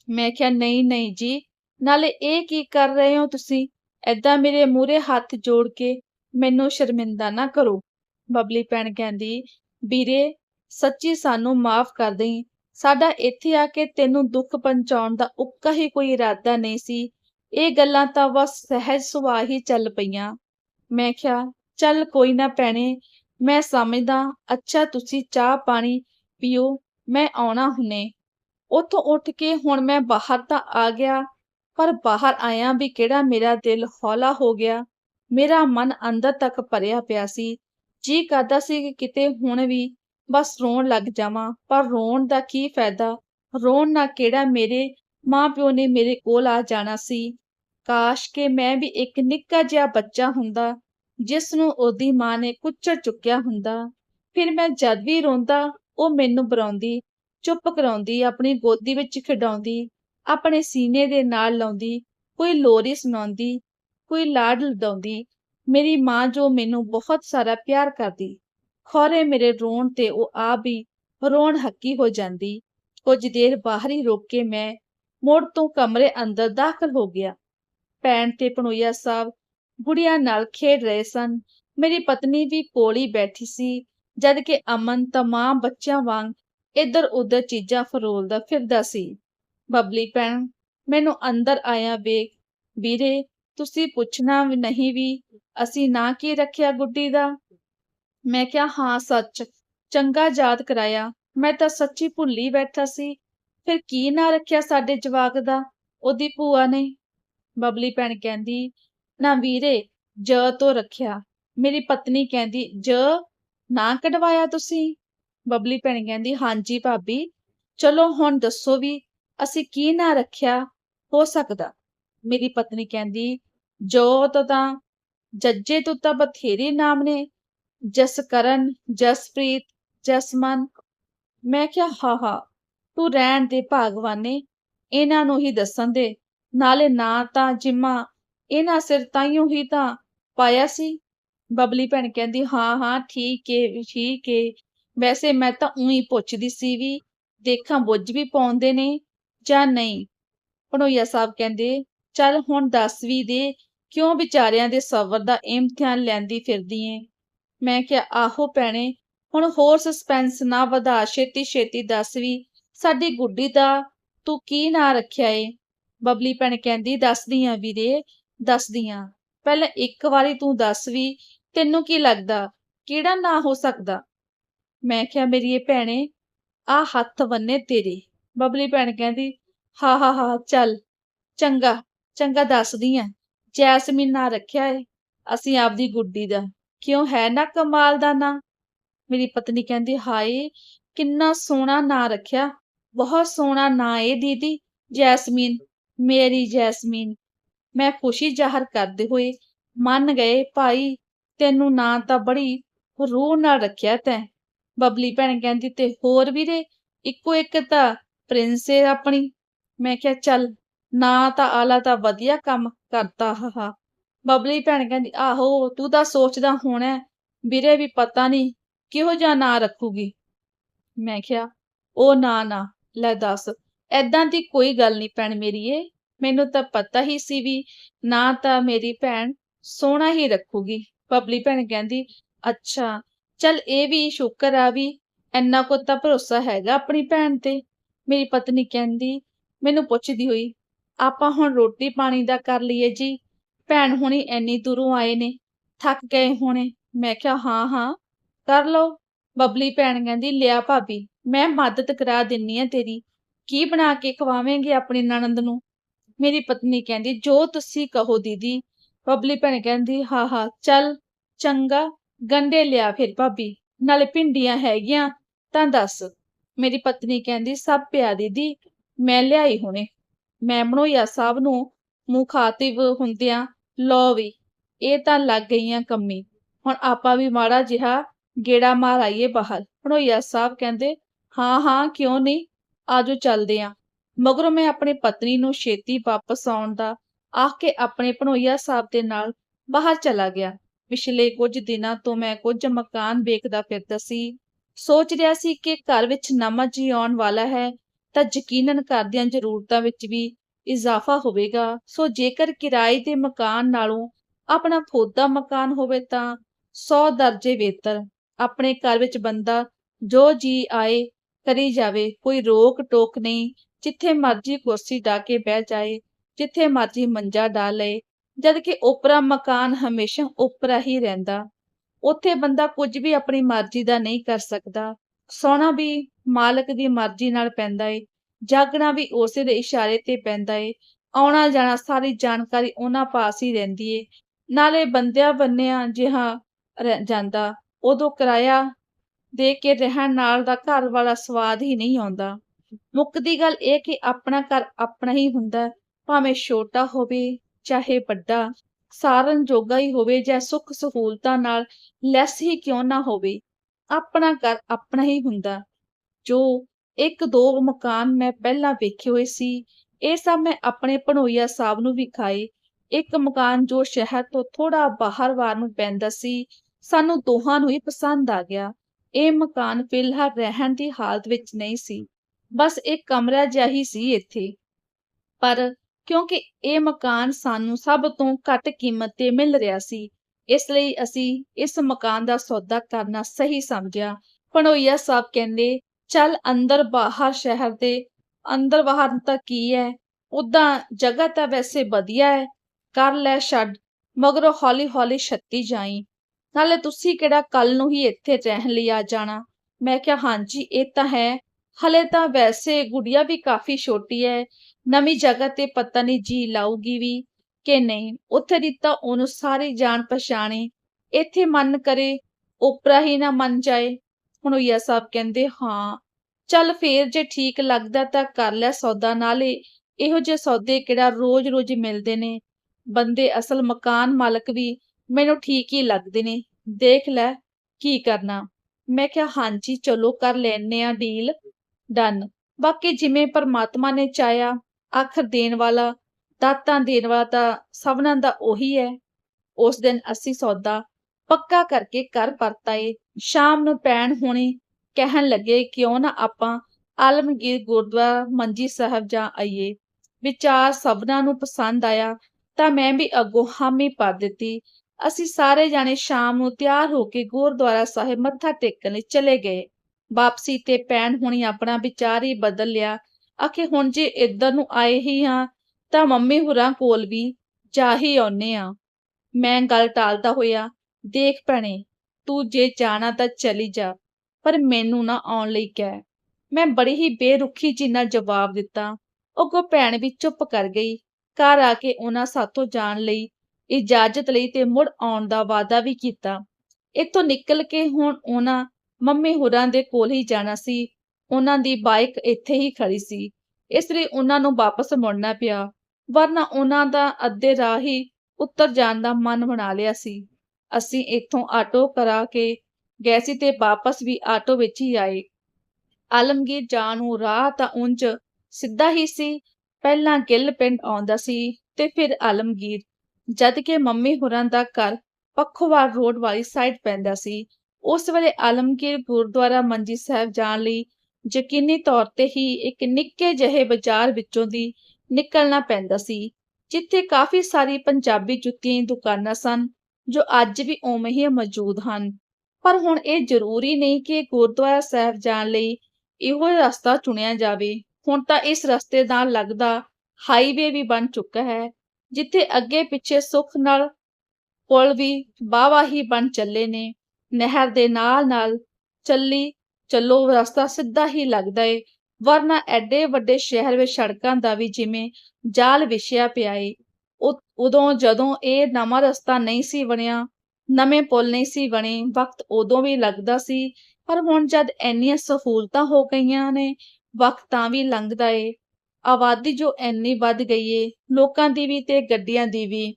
ਮੈਂ ਕਿਹਾ, ਨਹੀਂ ਨਹੀਂ ਜੀ, ਨਾਲੇ ਇਹ ਕੀ ਕਰ ਰਹੇ ਹੋ ਤੁਸੀਂ? ਐਦਾਂ ਮੇਰੇ ਮੂਹਰੇ ਹੱਥ ਜੋੜ ਕੇ ਮੈਨੂੰ ਸ਼ਰਮਿੰਦਾ ਨਾ ਕਰੋ। ਬਬਲੀ ਭੈਣ ਕਹਿੰਦੀ, ਵੀਰੇ, ਸੱਚੀ ਸਾਨੂੰ ਮਾਫ ਕਰ ਦੇਈਂ। ਸਾਡਾ ਇੱਥੇ ਆ ਕੇ ਤੈਨੂੰ ਦੁੱਖ ਪਹੁੰਚਾਉਣ ਦਾ ਉੱਕਾ ਹੀ ਕੋਈ ਇਰਾਦਾ ਨਹੀਂ ਸੀ। ਇਹ ਗੱਲਾਂ ਤਾਂ ਬਸ ਸਹਿਜ ਸੁਭਾਅ ਹੀ ਚੱਲ ਪਈਆਂ। ਮੈਂ ਕਿਹਾ, ਚੱਲ ਕੋਈ ਨਾ ਭੈਣੇ, ਮੈਂ ਸਮਝਦਾ, ਅੱਛਾ ਤੁਸੀਂ ਚਾਹ ਪਾਣੀ ਪੀਓ, ਮੈਂ ਆਉਣਾ ਹੁਣੇ। ਉੱਥੋਂ ਉੱਠ ਕੇ ਹੁਣ ਮੈਂ ਬਾਹਰ ਤਾਂ ਆ ਗਿਆ। ਪਰ ਬਾਹਰ ਆਇਆ ਵੀ ਕਿਹੜਾ ਮੇਰਾ ਦਿਲ ਹੌਲਾ ਹੋ ਗਿਆ। ਮੇਰਾ ਮਨ ਅੰਦਰ ਤੱਕ ਭਰਿਆ ਪਿਆ ਸੀ। ਜੀ ਕਰਦਾ ਸੀ ਕਿ ਕਿਤੇ ਹੁਣ ਵੀ ਬਸ ਰੋਣ ਲੱਗ ਜਾਵਾਂ, ਪਰ ਰੋਣ ਦਾ ਕੀ ਫਾਇਦਾ? ਰੋਣ ਨਾਲ ਕਿਹੜਾ ਮੇਰੇ ਮਾਂ-ਪਿਓ ਨੇ ਮੇਰੇ ਕੋਲ ਆ ਜਾਣਾ ਸੀ? ਕਾਸ਼ ਕਿ ਮੈਂ ਵੀ ਇੱਕ ਨਿੱਕਾ ਜਿਹਾ ਬੱਚਾ ਹੁੰਦਾ ਜਿਸ ਨੂੰ ਉਹਦੀ ਮਾਂ ਨੇ ਕੁੱਚੜ ਚੁੱਕਿਆ ਹੁੰਦਾ। ਫਿਰ ਮੈਂ ਜਦ ਵੀ ਰੋਂਦਾ, ਉਹ ਮੈਨੂੰ ਬਰਾਉਂਦੀ ਚੁੱਪ ਕਰਾਉਂਦੀ, ਆਪਣੀ ਗੋਦੀ ਵਿੱਚ ਖਿਡਾਉਂਦੀ। ਆਪਣੇ ਸੀਨੇ ਦੇ ਨਾਲ ਲਾਉਂਦੀ, ਕੋਈ ਲੋਰੀ ਸੁਣਾਉਂਦੀ, ਕੋਈ ਲਾਡ ਲਦਾਉਂਦੀ ਮੇਰੀ ਮਾਂ ਜੋ ਮੈਨੂੰ ਬਹੁਤ ਸਾਰਾ ਪਿਆਰ ਕਰਦੀ, ਖੋਰੇ ਮੇਰੇ ਰੋਣ ਤੇ ਉਹ ਆ ਵੀ ਰੋਣ ਹੱਕੀ ਹੋ ਜਾਂਦੀ, ਕੁਝ ਦੇਰ ਬਾਹਰ ਹੀ ਰੁਕ ਕੇ ਮੈਂ ਮੋੜ ਤੋਂ ਕਮਰੇ ਅੰਦਰ ਦਾਖਲ ਹੋ ਗਿਆ। ਭੈਣ ਤੇ ਪਣੋਈਆ ਸਾਹਿਬ ਗੁੜੀਆਂ ਨਾਲ ਖੇਡ ਰਹੇ ਸਨ। ਮੇਰੀ ਪਤਨੀ ਵੀ ਕੋਲ ਹੀ ਬੈਠੀ ਸੀ, ਜਦ ਕਿ ਅਮਨ ਤਮਾਮ ਬੱਚਿਆਂ ਵਾਂਗ ਇੱਧਰ ਉੱਧਰ ਚੀਜ਼ਾਂ ਫਰੋਲਦਾ ਫਿਰਦਾ ਸੀ। ਬਬਲੀ ਭੈਣ, ਮੈਨੂੰ ਅੰਦਰ ਆਇਆ ਵੇਖ, ਵੀਰੇ, ਤੁਸੀਂ ਪੁੱਛਣਾ ਵੀ ਨਹੀਂ ਵੀ ਅਸੀਂ ਨਾ ਕੀ ਰੱਖਿਆ ਗੁੱਡੀ ਦਾ? ਮੈਂ ਕਿਹਾ, ਹਾਂ, ਸੱਚ, ਚੰਗਾ ਯਾਦ ਕਰਾਇਆ, ਮੈਂ ਤਾਂ ਸੱਚੀ ਭੁੱਲੀ ਬੈਠਾ ਸੀ, ਫਿਰ ਕੀ ਨਾ ਰੱਖਿਆ ਸਾਡੇ ਜਵਾਕ ਦਾ, ਉਹਦੀ ਭੂਆ ਨੇ? ਬਬਲੀ ਭੈਣ ਕਹਿੰਦੀ, ਨਾ ਵੀਰੇ, ਜ ਤੋਂ ਰੱਖਿਆ, ਮੇਰੀ ਪਤਨੀ ਕਹਿੰਦੀ, ਜ, ਨਾ ਕਢਵਾਇਆ ਤੁਸੀਂ? ਬਬਲੀ ਭੈਣ ਕਹਿੰਦੀ, ਹਾਂਜੀ ਭਾਬੀ, ਚਲੋ ਹੁਣ ਦੱਸੋ ਵੀ ਅਸੀਂ ਕੀ ਨਾ ਰੱਖਿਆ ਹੋ ਸਕਦਾ? ਮੇਰੀ ਪਤਨੀ ਕਹਿੰਦੀ, ਜੋ ਤੋਂ ਤਾਂ ਜੱਜੇ ਤੋਂ ਤਾਂ ਬਥੇਰੇ ਨਾਮ ਨੇ ਜਸਕਰਨ ਜਸਪ੍ਰੀਤ ਜਸਮਨ ਮੈਂ ਕਿਹਾ, ਹਾ ਹਾ, ਤੂੰ ਰਹਿਣ ਦੇ ਭਾਗਵਾਨੇ, ਇਹਨਾਂ ਨੂੰ ਹੀ ਦੱਸਣ ਦੇ। ਨਾਲੇ ਨਾ ਤਾਂ ਜਿੰਮਾ ਇਹਨਾਂ ਸਿਰ ਤਾਈਓ ਹੀ ਤਾਂ ਪਾਇਆ ਸੀ। ਬਬਲੀ ਭੈਣ ਕਹਿੰਦੀ, ਹਾਂ ਹਾਂ, ਠੀਕ ਏ, ਵੀ ਠੀਕ ਏ। ਵੈਸੇ ਮੈਂ ਤਾਂ ਉਹੀ ਪੁੱਛਦੀ ਸੀ ਵੀ ਦੇਖਾਂ ਬੁੱਝ ਵੀ ਪਾਉਂਦੇ ਨੇ ਜਾਂ ਨਹੀਂ। ਭਣੋਈਆ ਸਾਹਿਬ ਕਹਿੰਦੇ, ਚੱਲ ਹੁਣ ਦੱਸ ਵੀ ਦੇ, ਕਿਉਂ ਵਿਚਾਰਿਆਂ ਦੇ ਸਬਰ ਦਾ ਇਮਤਿਹਾਨ ਲੈਂਦੀ ਫਿਰਦੀ ਏ? ਮੈਂ ਕਿਹਾ, ਆਹੋ ਭੈਣੇ, ਹੁਣ ਹੋਰ ਸਸਪੈਂਸ ਨਾ ਵਧਾ, ਛੇਤੀ ਛੇਤੀ ਦੱਸ ਵੀ, ਸਾਡੀ ਗੁੱਡੀ ਦਾ ਤੂੰ ਕੀ ਨਾਂ ਰੱਖਿਆ ਏ? ਬਬਲੀ ਭੈਣ ਕਹਿੰਦੀ, ਦੱਸਦੀ ਆ ਵੀਰੇ, ਦੱਸਦੀ ਆਂ। ਪਹਿਲਾਂ ਇੱਕ ਵਾਰੀ ਤੂੰ ਦੱਸ ਵੀ, ਤੈਨੂੰ ਕੀ ਲੱਗਦਾ, ਕਿਹੜਾ ਨਾਂ ਹੋ ਸਕਦਾ? ਮੈਂ ਕਿਹਾ, ਮੇਰੀ ਇਹ ਭੈਣੇ ਆ ਹੱਥ ਬੰਨੇ ਤੇਰੇ। ਬਬਲੀ ਭੈਣ ਕਹਿੰਦੀ ਹਾਂ ਹਾਂ ਹਾਂ, ਚੱਲ, ਚੰਗਾ ਚੰਗਾ ਦੱਸਦੀ ਆ। ਜੈਸਮੀਨ ਨਾਂ ਰੱਖਿਆ ਏ। ਅਸੀਂ ਆਪਦੀ ਗੁੱਡੀ ਦਾ। ਕਿਉਂ ਹੈ ਨਾ ਕਮਾਲ ਦਾ ਨਾਂ? ਮੇਰੀ ਪਤਨੀ ਕਹਿੰਦੀ, ਹਾਏ, ਕਿੰਨਾ ਸੋਹਣਾ ਨਾਂ ਰੱਖਿਆ। ਬਹੁਤ ਸੋਹਣਾ ਨਾਂ ਏ ਦੀਦੀ, ਜੈਸਮੀਨ, ਮੇਰੀ ਜੈਸਮੀਨ। ਮੈਂ ਖੁਸ਼ੀ ਜ਼ਾਹਰ ਕਰਦੇ ਹੋਏ ਮੰਨ ਗਏ, ਭਾਈ, ਤੈਨੂੰ ਨਾਂ ਤਾਂ ਬੜੀ ਰੂਹ ਨਾਲ ਰੱਖਿਆ ਤੈਂ। ਬਬਲੀ ਭੈਣ ਕਹਿੰਦੀ, ਤੇ ਹੋਰ ਵੀਰੇ, ਇੱਕੋ ਇੱਕ ਤਾਂ ਪ੍ਰਿੰਸ ਏ ਆਪਣੀ। ਮੈਂ ਕਿਹਾ, ਚੱਲ, ਨਾ ਤਾਂ ਆਲਾ ਤਾਂ ਵਧੀਆ ਕੰਮ ਕਰਤਾ ਹਾ ਬਬਲੀ ਭੈਣ ਕਹਿੰਦੀ, ਆਹੋ, ਤੂੰ ਤਾਂ ਸੋਚਦਾ ਹੋਣਾ ਵੀਰੇ ਵੀ ਪਤਾ ਨਹੀਂ ਕਿਹੋ ਜਿਹਾ ਨਾਂ ਰੱਖੂਗੀ। ਮੈਂ ਕਿਹਾ, ਉਹ ਨਾ ਨਾ, ਲੈ ਦੱਸ ਐਦਾਂ ਦੀ ਕੋਈ ਗੱਲ ਨਹੀਂ ਭੈਣ ਮੇਰੀਏ ਮੈਨੂੰ ਤਾਂ ਪਤਾ ਹੀ ਸੀ ਵੀ ਨਾ ਤਾਂ ਮੇਰੀ ਭੈਣ ਸੋਹਣਾ ਹੀ ਰੱਖੂਗੀ। ਬਬਲੀ ਭੈਣ ਕਹਿੰਦੀ, ਅੱਛਾ, ਚੱਲ ਇਹ ਵੀ ਸ਼ੁਕਰ ਆ ਵੀ ਇੰਨਾ ਕੋ ਤਾਂ ਭਰੋਸਾ ਹੈਗਾ ਆਪਣੀ ਭੈਣ ਤੇ। ਮੇਰੀ ਪਤਨੀ ਕਹਿੰਦੀ ਮੈਨੂੰ ਪੁੱਛਦੀ ਹੋਈ, ਆਪਾਂ ਹੁਣ ਰੋਟੀ ਪਾਣੀ ਦਾ ਕਰ ਲਈਏ ਜੀ? ਭੈਣ ਹੁਣੀ ਐਨੀ ਦੂਰੋਂ ਆਏ ਨੇ, ਥੱਕ ਗਏ ਹੋਣੇ। ਮੈਂ ਕਿਹਾ, ਹਾਂ ਹਾਂ, ਕਰ ਲਓ। ਬਬਲੀ ਭੈਣ ਕਹਿੰਦੀ, ਲਿਆ ਭਾਬੀ, ਮੈਂ ਮਦਦ ਕਰਾ ਦਿੰਨੀ ਆ ਤੇਰੀ। ਕੀ ਬਣਾ ਕੇ ਖਵਾਵੇਂਗੇ ਆਪਣੀ ਨਣਦ ਨੂੰ? ਮੇਰੀ ਪਤਨੀ ਕਹਿੰਦੀ, ਜੋ ਤੁਸੀਂ ਕਹੋ ਦੀਦੀ। ਬਬਲੀ ਭੈਣ ਕਹਿੰਦੀ, ਹਾਂ ਹਾਂ, ਚੱਲ, ਚੰਗਾ ਗੰਡੇ ਲਿਆ ਫਿਰ ਭਾਬੀ, ਨਾਲੇ ਭਿੰਡੀਆਂ ਹੈਗੀਆਂ, ਤਾਂ ਦੱਸ। ਮੇਰੀ ਪਤਨੀ ਕਹਿੰਦੀ, ਸਭ ਪਿਆ ਦੀਦੀ ਮੈਂ ਲਿਆਈ ਹੁਣੇ। ਮੈਂ ਮਨੋਈਆ ਸਾਹਿਬ ਨੂੰ। ਮੁਖਾਤਿਬ ਹੁੰਦਿਆਂ ਲੋ ਵੀ, ਇਹ ਤਾਂ ਲੱਗ ਗਈਆਂ ਕੰਮੀ। ਹੁਣ ਆਪਾਂ ਵੀ ਮਾੜਾ ਜਿਹਾ ਗੇੜਾ ਮਾਰ ਆਈਏ ਬਾਹਰ। ਭਣੋਈਆ ਸਾਹਿਬ ਕਹਿੰਦੇ, ਹਾਂ ਹਾਂ, ਕਿਉਂ ਨਹੀਂ? ਆਜੋ ਚੱਲਦੇ ਆਂ। ਮਗਰੋਂ ਮੈਂ ਆਪਣੀ ਪਤਨੀ ਨੂੰ ਛੇਤੀ ਵਾਪਸ ਆਉਣ ਦਾ ਆਖ ਕੇ ਆਪਣੇ ਭਣੋਈਆ ਸਾਹਿਬ ਦੇ ਨਾਲ ਬਾਹਰ ਚਲਾ ਗਿਆ। ਪਿਛਲੇ ਕੁਝ ਦਿਨਾਂ ਤੋਂ ਮੈਂ ਕੁਝ ਮਕਾਨ ਵੇਖਦਾ ਫਿਰਦਾ ਸੀ। ਸੋਚ ਰਿਹਾ ਸੀ ਕਿ ਘਰ ਵਿੱਚ ਨਵਾਂ ਜੀ ਆਉਣ ਵਾਲਾ ਹੈ। ਤਾਂ ਯਕੀਨਨ ਘਰ ਦੀਆਂ ਜ਼ਰੂਰਤਾਂ ਵਿੱਚ ਵੀ ਇਜ਼ਾਫਾ ਹੋਵੇਗਾ। ਸੋ ਜੇਕਰ ਕਿਰਾਏ ਦੇ ਮਕਾਨ ਨਾਲੋਂ ਆਪਣਾ ਖੁਦ ਦਾ ਮਕਾਨ ਹੋਵੇ ਤਾਂ 100 ਦਰਜੇ ਬਿਹਤਰ। ਆਪਣੇ ਘਰ ਵਿੱਚ ਬੰਦਾ ਜੋ ਜੀ ਆਏ ਕਰੀ ਜਾਵੇ, ਕੋਈ ਰੋਕ ਟੋਕ ਨਹੀਂ, ਜਿੱਥੇ ਮਰਜ਼ੀ ਕੁਰਸੀ ਢਾ ਕੇ ਬਹਿ ਜਾਏ, ਜਿੱਥੇ ਮਰਜ਼ੀ ਮੰਜਾ ਢਾ ਲਏ, ਜਦ ਕਿ ਓਪਰਾ ਮਕਾਨ ਹਮੇਸ਼ਾ ਓਪਰਾ ਹੀ ਰਹਿੰਦਾ। ਉੱਥੇ ਬੰਦਾ ਕੁਝ ਵੀ ਆਪਣੀ ਮਰਜ਼ੀ ਦਾ ਨਹੀਂ ਕਰ ਸਕਦਾ। ਸੌਣਾ ਵੀ ਮਾਲਕ ਦੀ ਮਰਜ਼ੀ ਨਾਲ ਪੈਂਦਾ ਏ, ਜਾਗਣਾ ਵੀ ਉਸੇ ਦੇ ਇਸ਼ਾਰੇ ਤੇ ਪੈਂਦਾ ਏ, ਆਉਣਾ ਜਾਣਾ ਸਾਰੀ ਜਾਣਕਾਰੀ ਉਹਨਾਂ ਪਾਸ ਹੀ ਰਹਿੰਦੀ ਏ, ਨਾਲੇ ਬੰਦਿਆਂ ਬੰਨਿਆ ਜਿਹਾ ਰਹਿ ਜਾਂਦਾ, ਉਦੋਂ ਕਿਰਾਇਆ ਦੇ ਕੇ ਰਹਿਣ ਨਾਲ ਦਾ ਘਰ ਵਾਲਾ ਸਵਾਦ ਹੀ ਨਹੀਂ ਆਉਂਦਾ। ਮੁੱਕਦੀ ਗੱਲ ਇਹ ਕਿ ਆਪਣਾ ਘਰ ਆਪਣਾ ਹੀ ਹੁੰਦਾ, ਭਾਵੇਂ ਛੋਟਾ ਹੋਵੇ ਚਾਹੇ ਵੱਡਾ, ਸਾਰਨ ਜੋਗਾ ਹੀ ਹੋਵੇ ਜਾਂ ਸੁੱਖ ਸਹੂਲਤਾਂ ਨਾਲ ਲੈਸ ਹੀ ਕਿਉਂ ਨਾ ਹੋਵੇ, ਆਪਣਾ ਘਰ ਆਪਣਾ ਹੀ ਹੁੰਦਾ। ਜੋ ਇੱਕ ਦੋ ਮਕਾਨ ਮੈਂ ਪਹਿਲਾਂ ਵੇਖੇ ਹੋਏ ਸੀ, ਇਹ ਸਭ ਮੈਂ ਆਪਣੇ ਭਣੋਈਆ ਸਾਹਿਬ ਨੂੰ ਵਿਖਾਏ ਇੱਕ ਮਕਾਨ ਜੋ ਸ਼ਹਿਰ ਤੋਂ ਥੋੜਾ ਬਾਹਰ ਵਾਰ ਨੂੰ ਪੈਂਦਾ ਸੀ, ਸਾਨੂੰ ਦੋਹਾਂ ਨੂੰ ਹੀ ਪਸੰਦ ਆ ਗਿਆ। ਇਹ ਮਕਾਨ ਫਿਲਹਾਲ ਰਹਿਣ ਦੀ ਹਾਲਤ ਵਿੱਚ ਨਹੀਂ ਸੀ। ਬਸ ਇੱਕ ਕਮਰਾ ਜਿਹਾ ਹੀ ਸੀ ਇੱਥੇ। ਪਰ ਕਿਉਂਕਿ ਇਹ ਮਕਾਨ ਸਾਨੂੰ ਸਭ ਤੋਂ ਘੱਟ ਕੀਮਤ ਤੇ ਮਿਲ ਰਿਹਾ ਸੀ, ਇਸ ਲਈ ਅਸੀਂ ਇਸ ਮਕਾਨ ਦਾ ਸੌਦਾ ਕਰਨਾ ਸਹੀ ਸਮਝਿਆ। ਭਣੋਈਆ ਸਾਹਿਬ ਕਹਿੰਦੇ ਚੱਲ ਅੰਦਰ ਬਾਹਰ ਸ਼ਹਿਰ ਦੇ ਅੰਦਰ ਬਾਹਰ ਤਾਂ ਕੀ ਹੈ ਉਦਾਂ ਜਗ੍ਹਾ ਤਾਂ ਵੈਸੇ ਵਧੀਆ ਹੈ ਕਰ ਲੈ ਛੱਡ, ਮਗਰੋਂ ਹੌਲੀ ਹੌਲੀ ਛੱਤੀ ਜਾਈ। ਨਾਲੇ ਤੁਸੀਂ ਕਿਹੜਾ ਕੱਲ ਨੂੰ ਹੀ ਇੱਥੇ ਰਹਿਣ ਲਈ ਆ ਜਾਣਾ? ਮੈਂ ਕਿਹਾ, ਹਾਂਜੀ, ਇਹ ਤਾਂ ਹੈ। ਹਲੇ ਤਾਂ ਵੈਸੇ ਗੁੜੀਆ ਵੀ ਕਾਫੀ ਛੋਟੀ ਹੈ ਨਵੀਂ ਜਗ੍ਹਾ ਤੇ ਪਤਾ ਨਹੀਂ ਜੀ ਲਾਊਗੀ ਵੀ ਕਿ ਨਹੀਂ। ਉੱਥੇ ਦੀ ਤਾਂ ਉਹਨੂੰ ਸਾਰੀ ਜਾਣ ਪਛਾਣੇ ਇੱਥੇ ਮਨ ਕਰੇ, ਉਪਰਾ ਹੀ ਨਾ ਮੰਨ ਜਾਏ। ਹੁਣ ਸਾਹਿਬ ਕਹਿੰਦੇ, ਹਾਂ, ਚੱਲ ਫੇਰ ਜੇ ਠੀਕ ਲੱਗਦਾ ਤਾਂ ਕਰ ਲੈ ਸੌਦਾ, ਨਾਲੇ ਇਹੋ ਜਿਹੇ ਸੌਦੇ ਕਿਹੜਾ ਰੋਜ਼-ਰੋਜ਼ ਮਿਲਦੇ ਨੇ। ਬੰਦੇ ਅਸਲ ਮਕਾਨ ਮਾਲਕ ਵੀ ਮੈਨੂੰ ਠੀਕ ਹੀ ਲੱਗਦੇ ਨੇ। ਦੇਖ ਲੈ ਕੀ ਕਰਨਾ ਮੈਂ ਕਿਹਾ, ਹਾਂਜੀ, ਚਲੋ ਕਰ ਲੈਨੇ ਆ ਡੀਲ ਡਨ ਬਾਕੀ ਜਿਵੇਂ ਪਰਮਾਤਮਾ ਨੇ ਚਾਹਿਆ, ਆਖਰ ਦੇਣ ਵਾਲਾ, ਦਾਤਾਂ ਦੇਣ ਵਾਲਾ ਤਾਂ ਸਭਨਾਂ ਦਾ ਉਹੀ ਹੈ। ਉਸ ਦਿਨ ਅਸੀਂ ਸੌਦਾ ਪੱਕਾ ਕਰਕੇ ਘਰ ਪਰਤਾਏ। ਸ਼ਾਮ ਨੂੰ ਪੈਣ ਹੋਣੀ ਕਹਿਣ ਲੱਗੇ ਕਿਉਂ ਨਾ ਆਪਾਂ ਆਲਮਗੀਰ ਗੁਰਦੁਆਰਾ ਮੰਜੀ ਸਾਹਿਬ ਜਾ ਆਈਏ। ਵਿਚਾਰ ਸਭਨਾਂ ਨੂੰ ਪਸੰਦ ਆਇਆ ਤਾਂ ਮੈਂ ਵੀ ਅੱਗੋਂ ਹਾਮੀ ਭਰ ਦਿੱਤੀ। ਅਸੀਂ ਸਾਰੇ ਜਾਣੇ ਸ਼ਾਮ ਨੂੰ ਤਿਆਰ ਹੋ ਕੇ ਗੁਰਦੁਆਰਾ ਸਾਹਿਬ ਮੱਥਾ ਟੇਕਣ ਲਈ ਚਲੇ ਗਏ। ਵਾਪਸੀ ਤੇ ਪੈਣ ਹੁਣੀ ਆਪਣਾ ਵਿਚਾਰ ਹੀ ਬਦਲ ਲਿਆ। ਆਖੇ, ਹੁਣ ਜੇ ਇੱਧਰ ਨੂੰ ਆਏ ਹੀ ਹਾਂ ਤਾਂ ਮੰਮੀ ਹੁਰਾਂ ਕੋਲ ਵੀ ਜਾ ਹੀ ਆਉਨੇ ਆ ਮੈਂ ਗੱਲ ਟਾਲਦਾ ਹੋਇਆ, ਦੇਖ ਭੈਣੇ ਤੂੰ ਜੇ ਜਾਣਾ ਤਾਂ ਚਲੀ ਜਾ, ਪਰ ਮੈਨੂੰ ਨਾ ਆਉਣ ਲਈ ਕਹਿ। ਮੈਂ ਬੜੀ ਹੀ ਬੇਰੁਖੀ ਜੀ ਨਾਲ ਜਵਾਬ ਦਿੱਤਾ। ਅੱਗੋਂ ਭੈਣ ਵੀ ਚੁੱਪ ਕਰ ਗਈ। ਘਰ ਆ ਕੇ ਉਹਨਾਂ ਸਾਥੋਂ ਜਾਣ ਲਈ ਇਜਾਜ਼ਤ ਲਈ ਤੇ ਮੁੜ ਆਉਣ ਦਾ ਵਾਅਦਾ ਵੀ ਕੀਤਾ। ਇੱਥੋਂ ਨਿਕਲ ਕੇ ਹੁਣ ਉਹਨਾਂ ਮੰਮੀ ਹੁਰਾਂ ਦੇ ਕੋਲ ਹੀ ਜਾਣਾ ਸੀ। ਉਹਨਾਂ ਦੀ ਬਾਈਕ ਇੱਥੇ ਹੀ ਖੜੀ ਸੀ। ਇਸ ਲਈ ਉਹਨਾਂ ਨੂੰ ਵਾਪਸ ਮੁੜਨਾ ਪਿਆ। ਵਰਨਾ ਉਹਨਾਂ ਦਾ ਅੱਧੇ ਰਾਹ ਹੀ ਉੱਤਰ ਜਾਣ ਦਾ ਮਨ ਬਣਾ ਲਿਆ ਸੀ। ਅਸੀਂ ਇੱਥੋਂ ਆਟੋ ਕਰਾ ਕੇ ਗਏ ਸੀ ਤੇ ਵਾਪਸ ਵੀ ਆਟੋ ਵਿੱਚ ਹੀ ਆਏ। ਆਲਮਗੀਰ ਜਾਣ ਨੂੰ ਰਾਹ ਤਾਂ ਉਂਝ ਸਿੱਧਾ ਹੀ ਸੀ, ਪਹਿਲਾਂ ਗਿੱਲ ਪਿੰਡ ਆਉਂਦਾ ਸੀ ਤੇ ਫਿਰ ਆਲਮਗੀਰ, ਜਦ ਕਿ ਮੰਮੀ ਹੁਰਾਂ ਦਾ ਘਰ ਪੱਖੋਵਾਲ ਰੋਡ ਵਾਲੀ ਸਾਈਡ ਪੈਂਦਾ ਸੀ। ਉਸ ਵੇਲੇ ਆਲਮਗੀਰ ਗੁਰਦੁਆਰਾ ਮੰਜੀ ਸਾਹਿਬ ਜਾਣ ਲਈ ਯਕੀਨੀ ਤੌਰ ਤੇ ਹੀ ਇੱਕ ਨਿੱਕੇ ਜਿਹੇ ਬਾਜ਼ਾਰ ਵਿੱਚੋਂ ਦੀ ਨਿਕਲਣਾ ਪੈਂਦਾ ਸੀ, ਜਿੱਥੇ ਕਾਫੀ ਸਾਰੀ ਪੰਜਾਬੀ ਜੁੱਤੀਆਂ ਦੀਆਂ ਦੁਕਾਨਾਂ ਸਨ। ਜੋ ਅੱਜ ਵੀ ਉਵੇਂ ਹੀ ਮੌਜੂਦ ਹਨ। ਪਰ ਹੁਣ ਇਹ ਜ਼ਰੂਰੀ ਨਹੀਂ ਕਿ ਗੁਰਦੁਆਰਾ ਸਾਹਿਬ ਜਾਣ ਲਈ ਇਹੋ ਰਸਤਾ ਚੁਣਿਆ ਜਾਵੇ। ਹੁਣ ਤਾਂ ਇਸ ਰਸਤੇ ਨਾਲ ਲੱਗਦਾ ਹਾਈਵੇ ਵੀ ਬਣ ਚੁੱਕਾ ਹੈ, ਜਿੱਥੇ ਅੱਗੇ ਪਿੱਛੇ ਸੁੱਖ ਨਾਲ ਪੁਲ ਵੀ ਬਾਵਾ ਹੀ ਬਣ ਚੱਲੇ ਨੇ। ਨਹਿਰ ਦੇ ਨਾਲ ਨਾਲ ਚੱਲੀ, ਚੱਲੋ ਰਸਤਾ ਸਿੱਧਾ ਹੀ ਲੱਗਦਾ ਏ। ਵਰਨਾ ਐਡੇ ਵੱਡੇ ਸ਼ਹਿਰ ਵਿੱਚ ਸੜਕਾਂ ਦਾ ਵੀ ਜਿਵੇਂ ਜਾਲ ਵਿਛਿਆ ਪਿਆ ਏ। ਉਦੋਂ ਜਦੋਂ ਇਹ ਨਵਾਂ ਰਸਤਾ ਨਹੀਂ ਸੀ ਬਣਿਆ, ਨਵੇਂ ਪੁਲ ਨਹੀਂ ਸੀ ਬਣੇ, ਵਕਤ ਉਦੋਂ ਵੀ ਲੱਗਦਾ ਸੀ, ਪਰ ਹੁਣ ਜਦ ਇੰਨੀਆਂ ਸਹੂਲਤਾਂ ਹੋ ਗਈਆਂ ਨੇ, ਵਕਤ ਤਾਂ ਵੀ ਲੰਘਦਾ ਏ। ਆਬਾਦੀ ਜੋ ਇੰਨੀ ਵੱਧ ਗਈ ਏ, ਲੋਕਾਂ ਦੀ ਵੀ ਤੇ ਗੱਡੀਆਂ ਦੀ ਵੀ।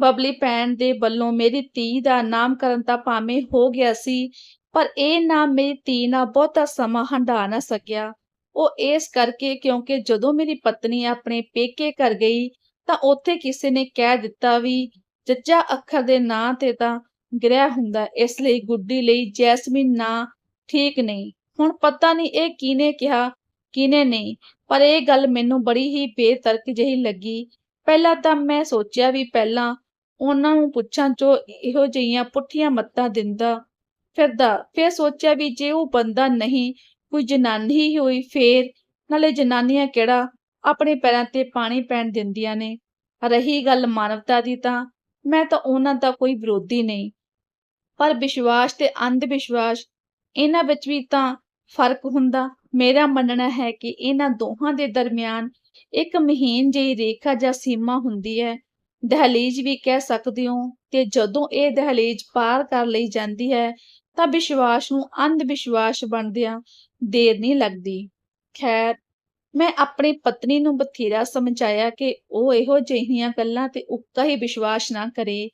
ਬਬਲੀ ਭੈਣ ਦੇ ਵੱਲੋਂ ਮੇਰੀ ਧੀ ਦਾ ਨਾਮਕਰਨ ਤਾਂ ਭਾਵੇਂ ਹੋ ਗਿਆ ਸੀ, ਪਰ ਇਹ ਨਾਮ ਮੇਰੀ ਧੀ ਨਾਲ ਬਹੁਤਾ ਸਮਾਂ ਹੰਢਾ ਨਾ ਸਕਿਆ। ਉਹ ਇਸ ਕਰਕੇ ਕਿਉਂਕਿ ਜਦੋਂ ਮੇਰੀ ਪਤਨੀ ਆਪਣੇ ਪੇਕੇ ਘਰ ਗਈ ਤਾਂ ਉੱਥੇ ਕਿਸੇ ਨੇ ਕਹਿ ਦਿੱਤਾ ਵੀ, ਜੱਜਾ ਅੱਖਰ ਦੇ ਨਾਂ ਤੇ ਤਾਂ ਗ੍ਰਹਿ ਹੁੰਦਾ, ਇਸ ਲਈ ਗੁੱਡੀ ਲਈ ਜੈਸਮੀਨ ਨਾਂ ਠੀਕ ਨਹੀਂ। ਹੁਣ ਪਤਾ ਨਹੀਂ ਇਹ ਕਿਹਨੇ ਕਿਹਾ, ਕਿਹਨੇ ਨਹੀਂ, ਪਰ ਇਹ ਗੱਲ ਮੈਨੂੰ ਬੜੀ ਹੀ ਬੇਤਰਕ ਜਿਹੀ ਲੱਗੀ। ਪਹਿਲਾਂ ਤਾਂ ਮੈਂ ਸੋਚਿਆ ਵੀ ਪਹਿਲਾਂ ਉਹਨਾਂ ਨੂੰ ਪੁੱਛਾਂ ਜੋ ਇਹੋ ਜਿਹੀਆਂ ਪੁੱਠੀਆਂ ਮੱਤਾਂ ਦਿੰਦਾ ਫਿਰਦਾ। ਫਿਰ ਸੋਚਿਆ ਵੀ ਜੇ ਉਹ ਬੰਦਾ ਨਹੀਂ, ਕੋਈ ਜਨਾਨੀ ਹੀ ਹੋਈ ਫੇਰ, ਨਾਲੇ ਜਨਾਨੀਆਂ ਕਿਹੜਾ ਆਪਣੇ ਪੈਰਾਂ ਤੇ ਪਾਣੀ ਪੈਣ ਦਿੰਦੀਆਂ ਨੇ। ਰਹੀ ਗੱਲ ਮਾਨਵਤਾ ਦੀ ਤਾਂ ਮੈਂ ਤਾਂ ਉਹਨਾਂ ਦਾ ਕੋਈ ਵਿਰੋਧੀ ਨਹੀਂ। ਪਰ ਵਿਸ਼ਵਾਸ ਤੇ ਅੰਧ ਵਿਸ਼ਵਾਸ ਇਹਨਾਂ ਵਿੱਚ ਵੀ ਤਾਂ ਫ਼ਰਕ ਹੁੰਦਾ। ਮੇਰਾ ਮੰਨਣਾ ਹੈ ਕਿ ਇਹਨਾਂ ਦੋਹਾਂ ਦੇ ਦਰਮਿਆਨ ਇੱਕ ਮਹੀਨ ਜਿਹੀ ਰੇਖਾ ਜਾਂ ਸੀਮਾ ਹੁੰਦੀ ਹੈ। ਦਹਲੀਜ਼ ਵੀ ਕਹਿ ਸਕਦੇ ਹੋ ਤੇ ਜਦੋਂ ਇਹ ਦਹਲੀਜ਼ ਪਾਰ ਕਰ ਲਈ ਜਾਂਦੀ ਹੈ, ਤਾਂ ਵਿਸ਼ਵਾਸ ਨੂੰ ਅੰਧ ਵਿਸ਼ਵਾਸ ਬਣਦਿਆਂ ਦੇਰ ਨਹੀਂ ਲੱਗਦੀ। ਖੈਰ ਮੈਂ ਆਪਣੀ ਪਤਨੀ ਨੂੰ ਬਥੇਰਾ ਸਮਝਾਇਆ ਕਿ ਉਹ ਇਹੋ ਜਿਹੀਆਂ ਗੱਲਾਂ ਤੇ ਉੱਕਾ ਹੀ ਵਿਸ਼ਵਾਸ ਨਾ ਕਰੇ।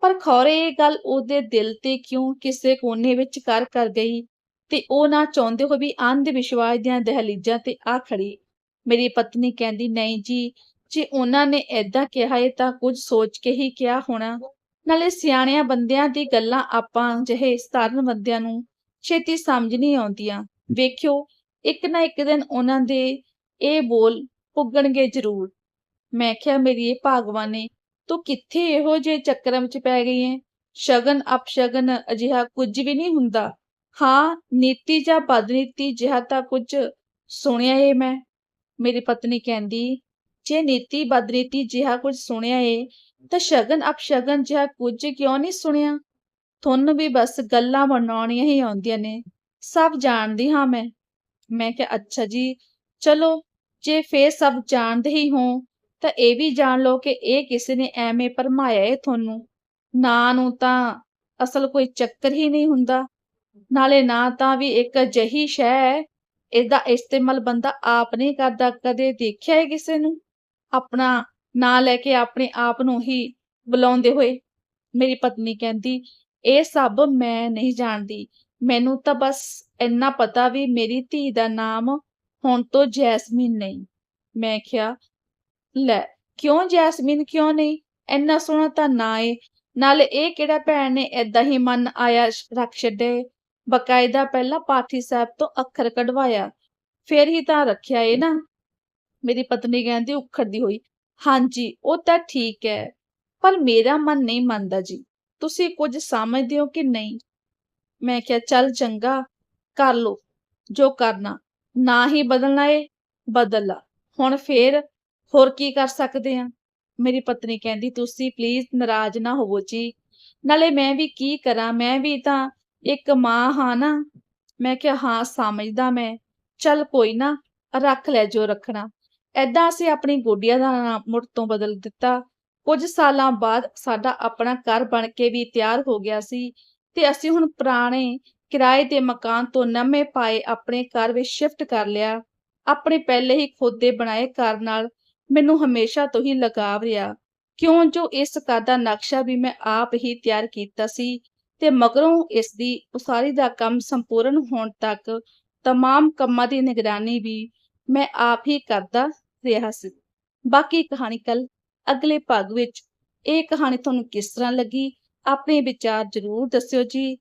ਪਰ ਖੌਰੇ, ਇਹ ਗੱਲ ਉਹਦੇ ਦਿਲ ਤੇ ਕਿਉਂ ਕਿਸੇ ਕੋਨੇ ਵਿੱਚ ਕਰ ਕਰ ਗਈ ਤੇ ਉਹ ਨਾ ਚਾਹੁੰਦੇ ਹੋ ਵੀ ਅੰਧ ਵਿਸ਼ਵਾਸ ਦੀਆਂ ਦਹਲੀਜ਼ਾਂ ਤੇ ਆ ਖੜੀ। ਮੇਰੀ ਪਤਨੀ ਕਹਿੰਦੀ, ਨਹੀਂ ਜੀ, ਜੇ ਉਹਨਾਂ ਨੇ ਐਦਾਂ ਕਿਹਾ ਏ ਤਾਂ ਕੁਝ ਸੋਚ ਕੇ ਹੀ ਕਿਹਾ ਹੋਣਾ। ਨਾਲੇ ਸਿਆਣਿਆਂ ਬੰਦਿਆਂ ਦੀ ਗੱਲਾਂ ਆਪਾਂ ਜਿਹੇ ਸਤਾਰਨ ਬੰਦਿਆਂ ਨੂੰ ਛੇਤੀ ਸਮਝ ਨਹੀਂ ਆਉਂਦੀਆਂ। ਵੇਖਿਓ, ਇੱਕ ਨਾ ਇੱਕ ਦਿਨ ਉਹਨਾਂ ਦੇ ਇਹ ਬੋਲ ਪੁੱਗਣਗੇ ਜ਼ਰੂਰ। ਮੈਂ ਕਿਹਾ, ਮੇਰੀ ਇਹ ਭਾਗਵਾਨੇ, ਤੂੰ ਕਿੱਥੇ ਇਹੋ ਜਿਹੇ ਚੱਕਰਾਂ ਚ ਪੈ ਗਈ ਏ? ਸ਼ਗਨ ਅਪਸ਼ਗਨ ਅਜਿਹਾ ਕੁਝ ਵੀ ਨਹੀਂ ਹੁੰਦਾ। ਹਾਂ, ਨੀਤੀ ਜਾਂ ਬਦਨੀਤੀ ਜਿਹਾ ਤਾਂ ਕੁਝ ਸੁਣਿਆ ਏ ਮੈਂ। ਮੇਰੀ ਪਤਨੀ ਕਹਿੰਦੀ, ਜੇ ਨੀਤੀ ਬਦਨੀਤੀ ਜਿਹਾ ਕੁਝ ਸੁਣਿਆ ਏ, ਤਾਂ ਸ਼ਗਨ ਅਪਸ਼ਗਨ ਜਿਹਾ ਕੁਝ ਕਿਉਂ ਨਹੀਂ ਸੁਣਿਆ? ਤੁਹਾਨੂੰ ਵੀ ਬਸ ਗੱਲਾਂ ਬਣਾਉਣੀਆਂ ਹੀ ਆਉਂਦੀਆਂ ਨੇ। ਸਭ ਜਾਣਦੀ ਹਾਂ ਮੈਂ। ਮੈਂ ਕਿਹਾ, ਅੱਛਾ ਜੀ, ਚਲੋ ਜੇ ਫੇਰ ਸਭ ਜਾਣਦੇ ਹੀ ਹੋ, ਤਾਂ ਇਹ ਵੀ ਜਾਣ ਲਓ ਕਿ ਇਹ ਕਿਸੇ ਨੇ ਐਵੇਂ ਭਰਮਾਇਆ ਏ ਤੁਹਾਨੂੰ। ਨਾਂ ਨੂੰ ਤਾਂ ਅਸਲ ਕੋਈ ਚੱਕਰ ਹੀ ਨਹੀਂ ਹੁੰਦਾ। ਨਾਲੇ ਨਾ ਤਾਂ ਵੀ ਇੱਕ ਅਜਿਹੀ ਸ਼ੈ ਹੈ ਇਹਦਾ ਇਸਤੇਮਾਲ ਬੰਦਾ ਆਪ ਨਹੀਂ ਕਰਦਾ, ਕਦੇ ਦੇਖਿਆ ਹੈ ਕਿਸੇ ਨੂੰ? ਆਪਣਾ ਨਾਂ ਲੈ ਕੇ ਆਪਣੇ ਆਪ ਨੂੰ ਹੀ ਬੁਲਾਉਂਦੇ ਹੋਏ। ਮੇਰੀ ਪਤਨੀ ਕਹਿੰਦੀ, ਇਹ ਸਭ ਮੈਂ ਨਹੀਂ ਜਾਣਦੀ। ਮੈਨੂੰ ਤਾਂ ਬਸ ਇੰਨਾ ਪਤਾ ਵੀ ਮੇਰੀ ਧੀ ਦਾ ਨਾਮ ਹੁਣ ਤੋਂ ਜੈਸਮੀਨ ਨਹੀਂ। ਮੈਂ ਕਿਹਾ, ਲੈ, ਕਿਉਂ ਜੈਸਮੀਨ ਕਿਉਂ ਨਹੀਂ? ਇੰਨਾ ਸੋਹਣਾ ਤਾਂ ਨਾ ਏ। ਨਾਲੇ ਇਹ ਕਿਹੜਾ ਭੈਣ ਨੇ ਏਦਾਂ ਹੀ ਮਨ ਆਇਆ ਰੱਖ ਛੱਡੇ? ਬਕਾਇਦਾ ਪਹਿਲਾਂ ਪਾਠੀ ਸਾਹਿਬ ਤੋਂ ਅੱਖਰ ਕਢਵਾਇਆ, ਫੇਰ ਹੀ ਤਾਂ ਰੱਖਿਆ ਏ ਨਾ। ਮੇਰੀ ਪਤਨੀ ਕਹਿੰਦੀ ਉਖੜਦੀ ਹੋਈ, ਹਾਂਜੀ, ਉਹ ਤਾਂ ਠੀਕ ਹੈ ਪਰ ਮੇਰਾ ਮਨ ਨਹੀਂ ਮੰਨਦਾ ਜੀ। ਤੁਸੀਂ ਕੁਝ ਸਮਝਦੇ ਹੋ ਕਿ ਨਹੀਂ? ਮੈਂ ਕਿਹਾ, ਚੱਲ ਚੰਗਾ, ਕਰ ਲੋ ਜੋ ਕਰਨਾ। ਨਾ ਹੀ ਬਦਲਣਾ ਏ, ਬਦਲ ਲਾ। ਹੁਣ ਫੇਰ ਹੋਰ ਕੀ ਕਰ ਸਕਦੇ ਆ? ਮੇਰੀ ਪਤਨੀ ਕਹਿੰਦੀ, ਤੁਸੀਂ ਪਲੀਜ਼ ਨਾਰਾਜ਼ ਨਾ ਹੋਵੋ ਜੀ। ਨਾਲੇ ਮੈਂ ਵੀ ਕੀ ਕਰਾਂ? ਮੈਂ ਵੀ ਤਾਂ ਇੱਕ ਮਾਂ ਹਾਂ ਨਾ। ਮੈਂ ਕਿਹਾ, ਹਾਂ, ਸਮਝਦਾ ਮੈਂ। ਚੱਲ ਕੋਈ ਨਾ, ਰੱਖ ਲੈ ਜੋ ਰੱਖਣਾ। ਐਦਾਂ ਅਸੀਂ ਆਪਣੀ ਗੋਡੀਆਂ ਦਾ ਨਾਮ ਮੁੜ ਤੋਂ ਬਦਲ ਦਿੱਤਾ। ਕੁਝ ਸਾਲਾਂ ਬਾਅਦ ਸਾਡਾ ਆਪਣਾ ਘਰ ਬਣ ਕੇ ਵੀ ਤਿਆਰ ਹੋ ਗਿਆ ਸੀ ਤੇ ਅਸੀਂ ਹੁਣ ਪੁਰਾਣੇ ਕਿਰਾਏ ਦੇ ਮਕਾਨ ਤੋਂ ਨਵੇਂ ਪਾਏ ਆਪਣੇ ਘਰ ਵਿੱਚ ਸ਼ਿਫਟ ਕਰ ਲਿਆ ਆਪਣੇ ਪਹਿਲੇ ਹੀ ਖੁਦ ਦੇ ਬਣਾਏ ਘਰ ਨਾਲ ਮੈਨੂੰ ਹਮੇਸ਼ਾ ਤੋਂ ਹੀ ਲਗਾਵ ਰਿਹਾ ਕਿਉਂ ਜੋ ਇਸ ਘਰ ਦਾ ਨਕਸ਼ਾ ਵੀ ਮੈਂ ਆਪ ਹੀ ਤਿਆਰ ਕੀਤਾ ਸੀ ਤੇ ਮਗਰੋਂ ਇਸ ਦੀ ਉਸਾਰੀ ਦਾ ਕੰਮ ਸੰਪੂਰਨ ਹੋਣ ਤੱਕ तमाम ਕੰਮਾਂ ਦੀ ਨਿਗਰਾਨੀ ਵੀ ਮੈਂ ਆਪ ਹੀ ਕਰਦਾ ਰਿਹਾ ਸੀ ਬਾਕੀ ਕਹਾਣੀ ਕੱਲ ਅਗਲੇ ਭਾਗ ਵਿੱਚ ਇਹ ਕਹਾਣੀ ਤੁਹਾਨੂੰ ਕਿਸ ਤਰ੍ਹਾਂ ਲੱਗੀ ਆਪਣੇ ਵਿਚਾਰ ਜ਼ਰੂਰ ਦੱਸਿਓ ਜੀ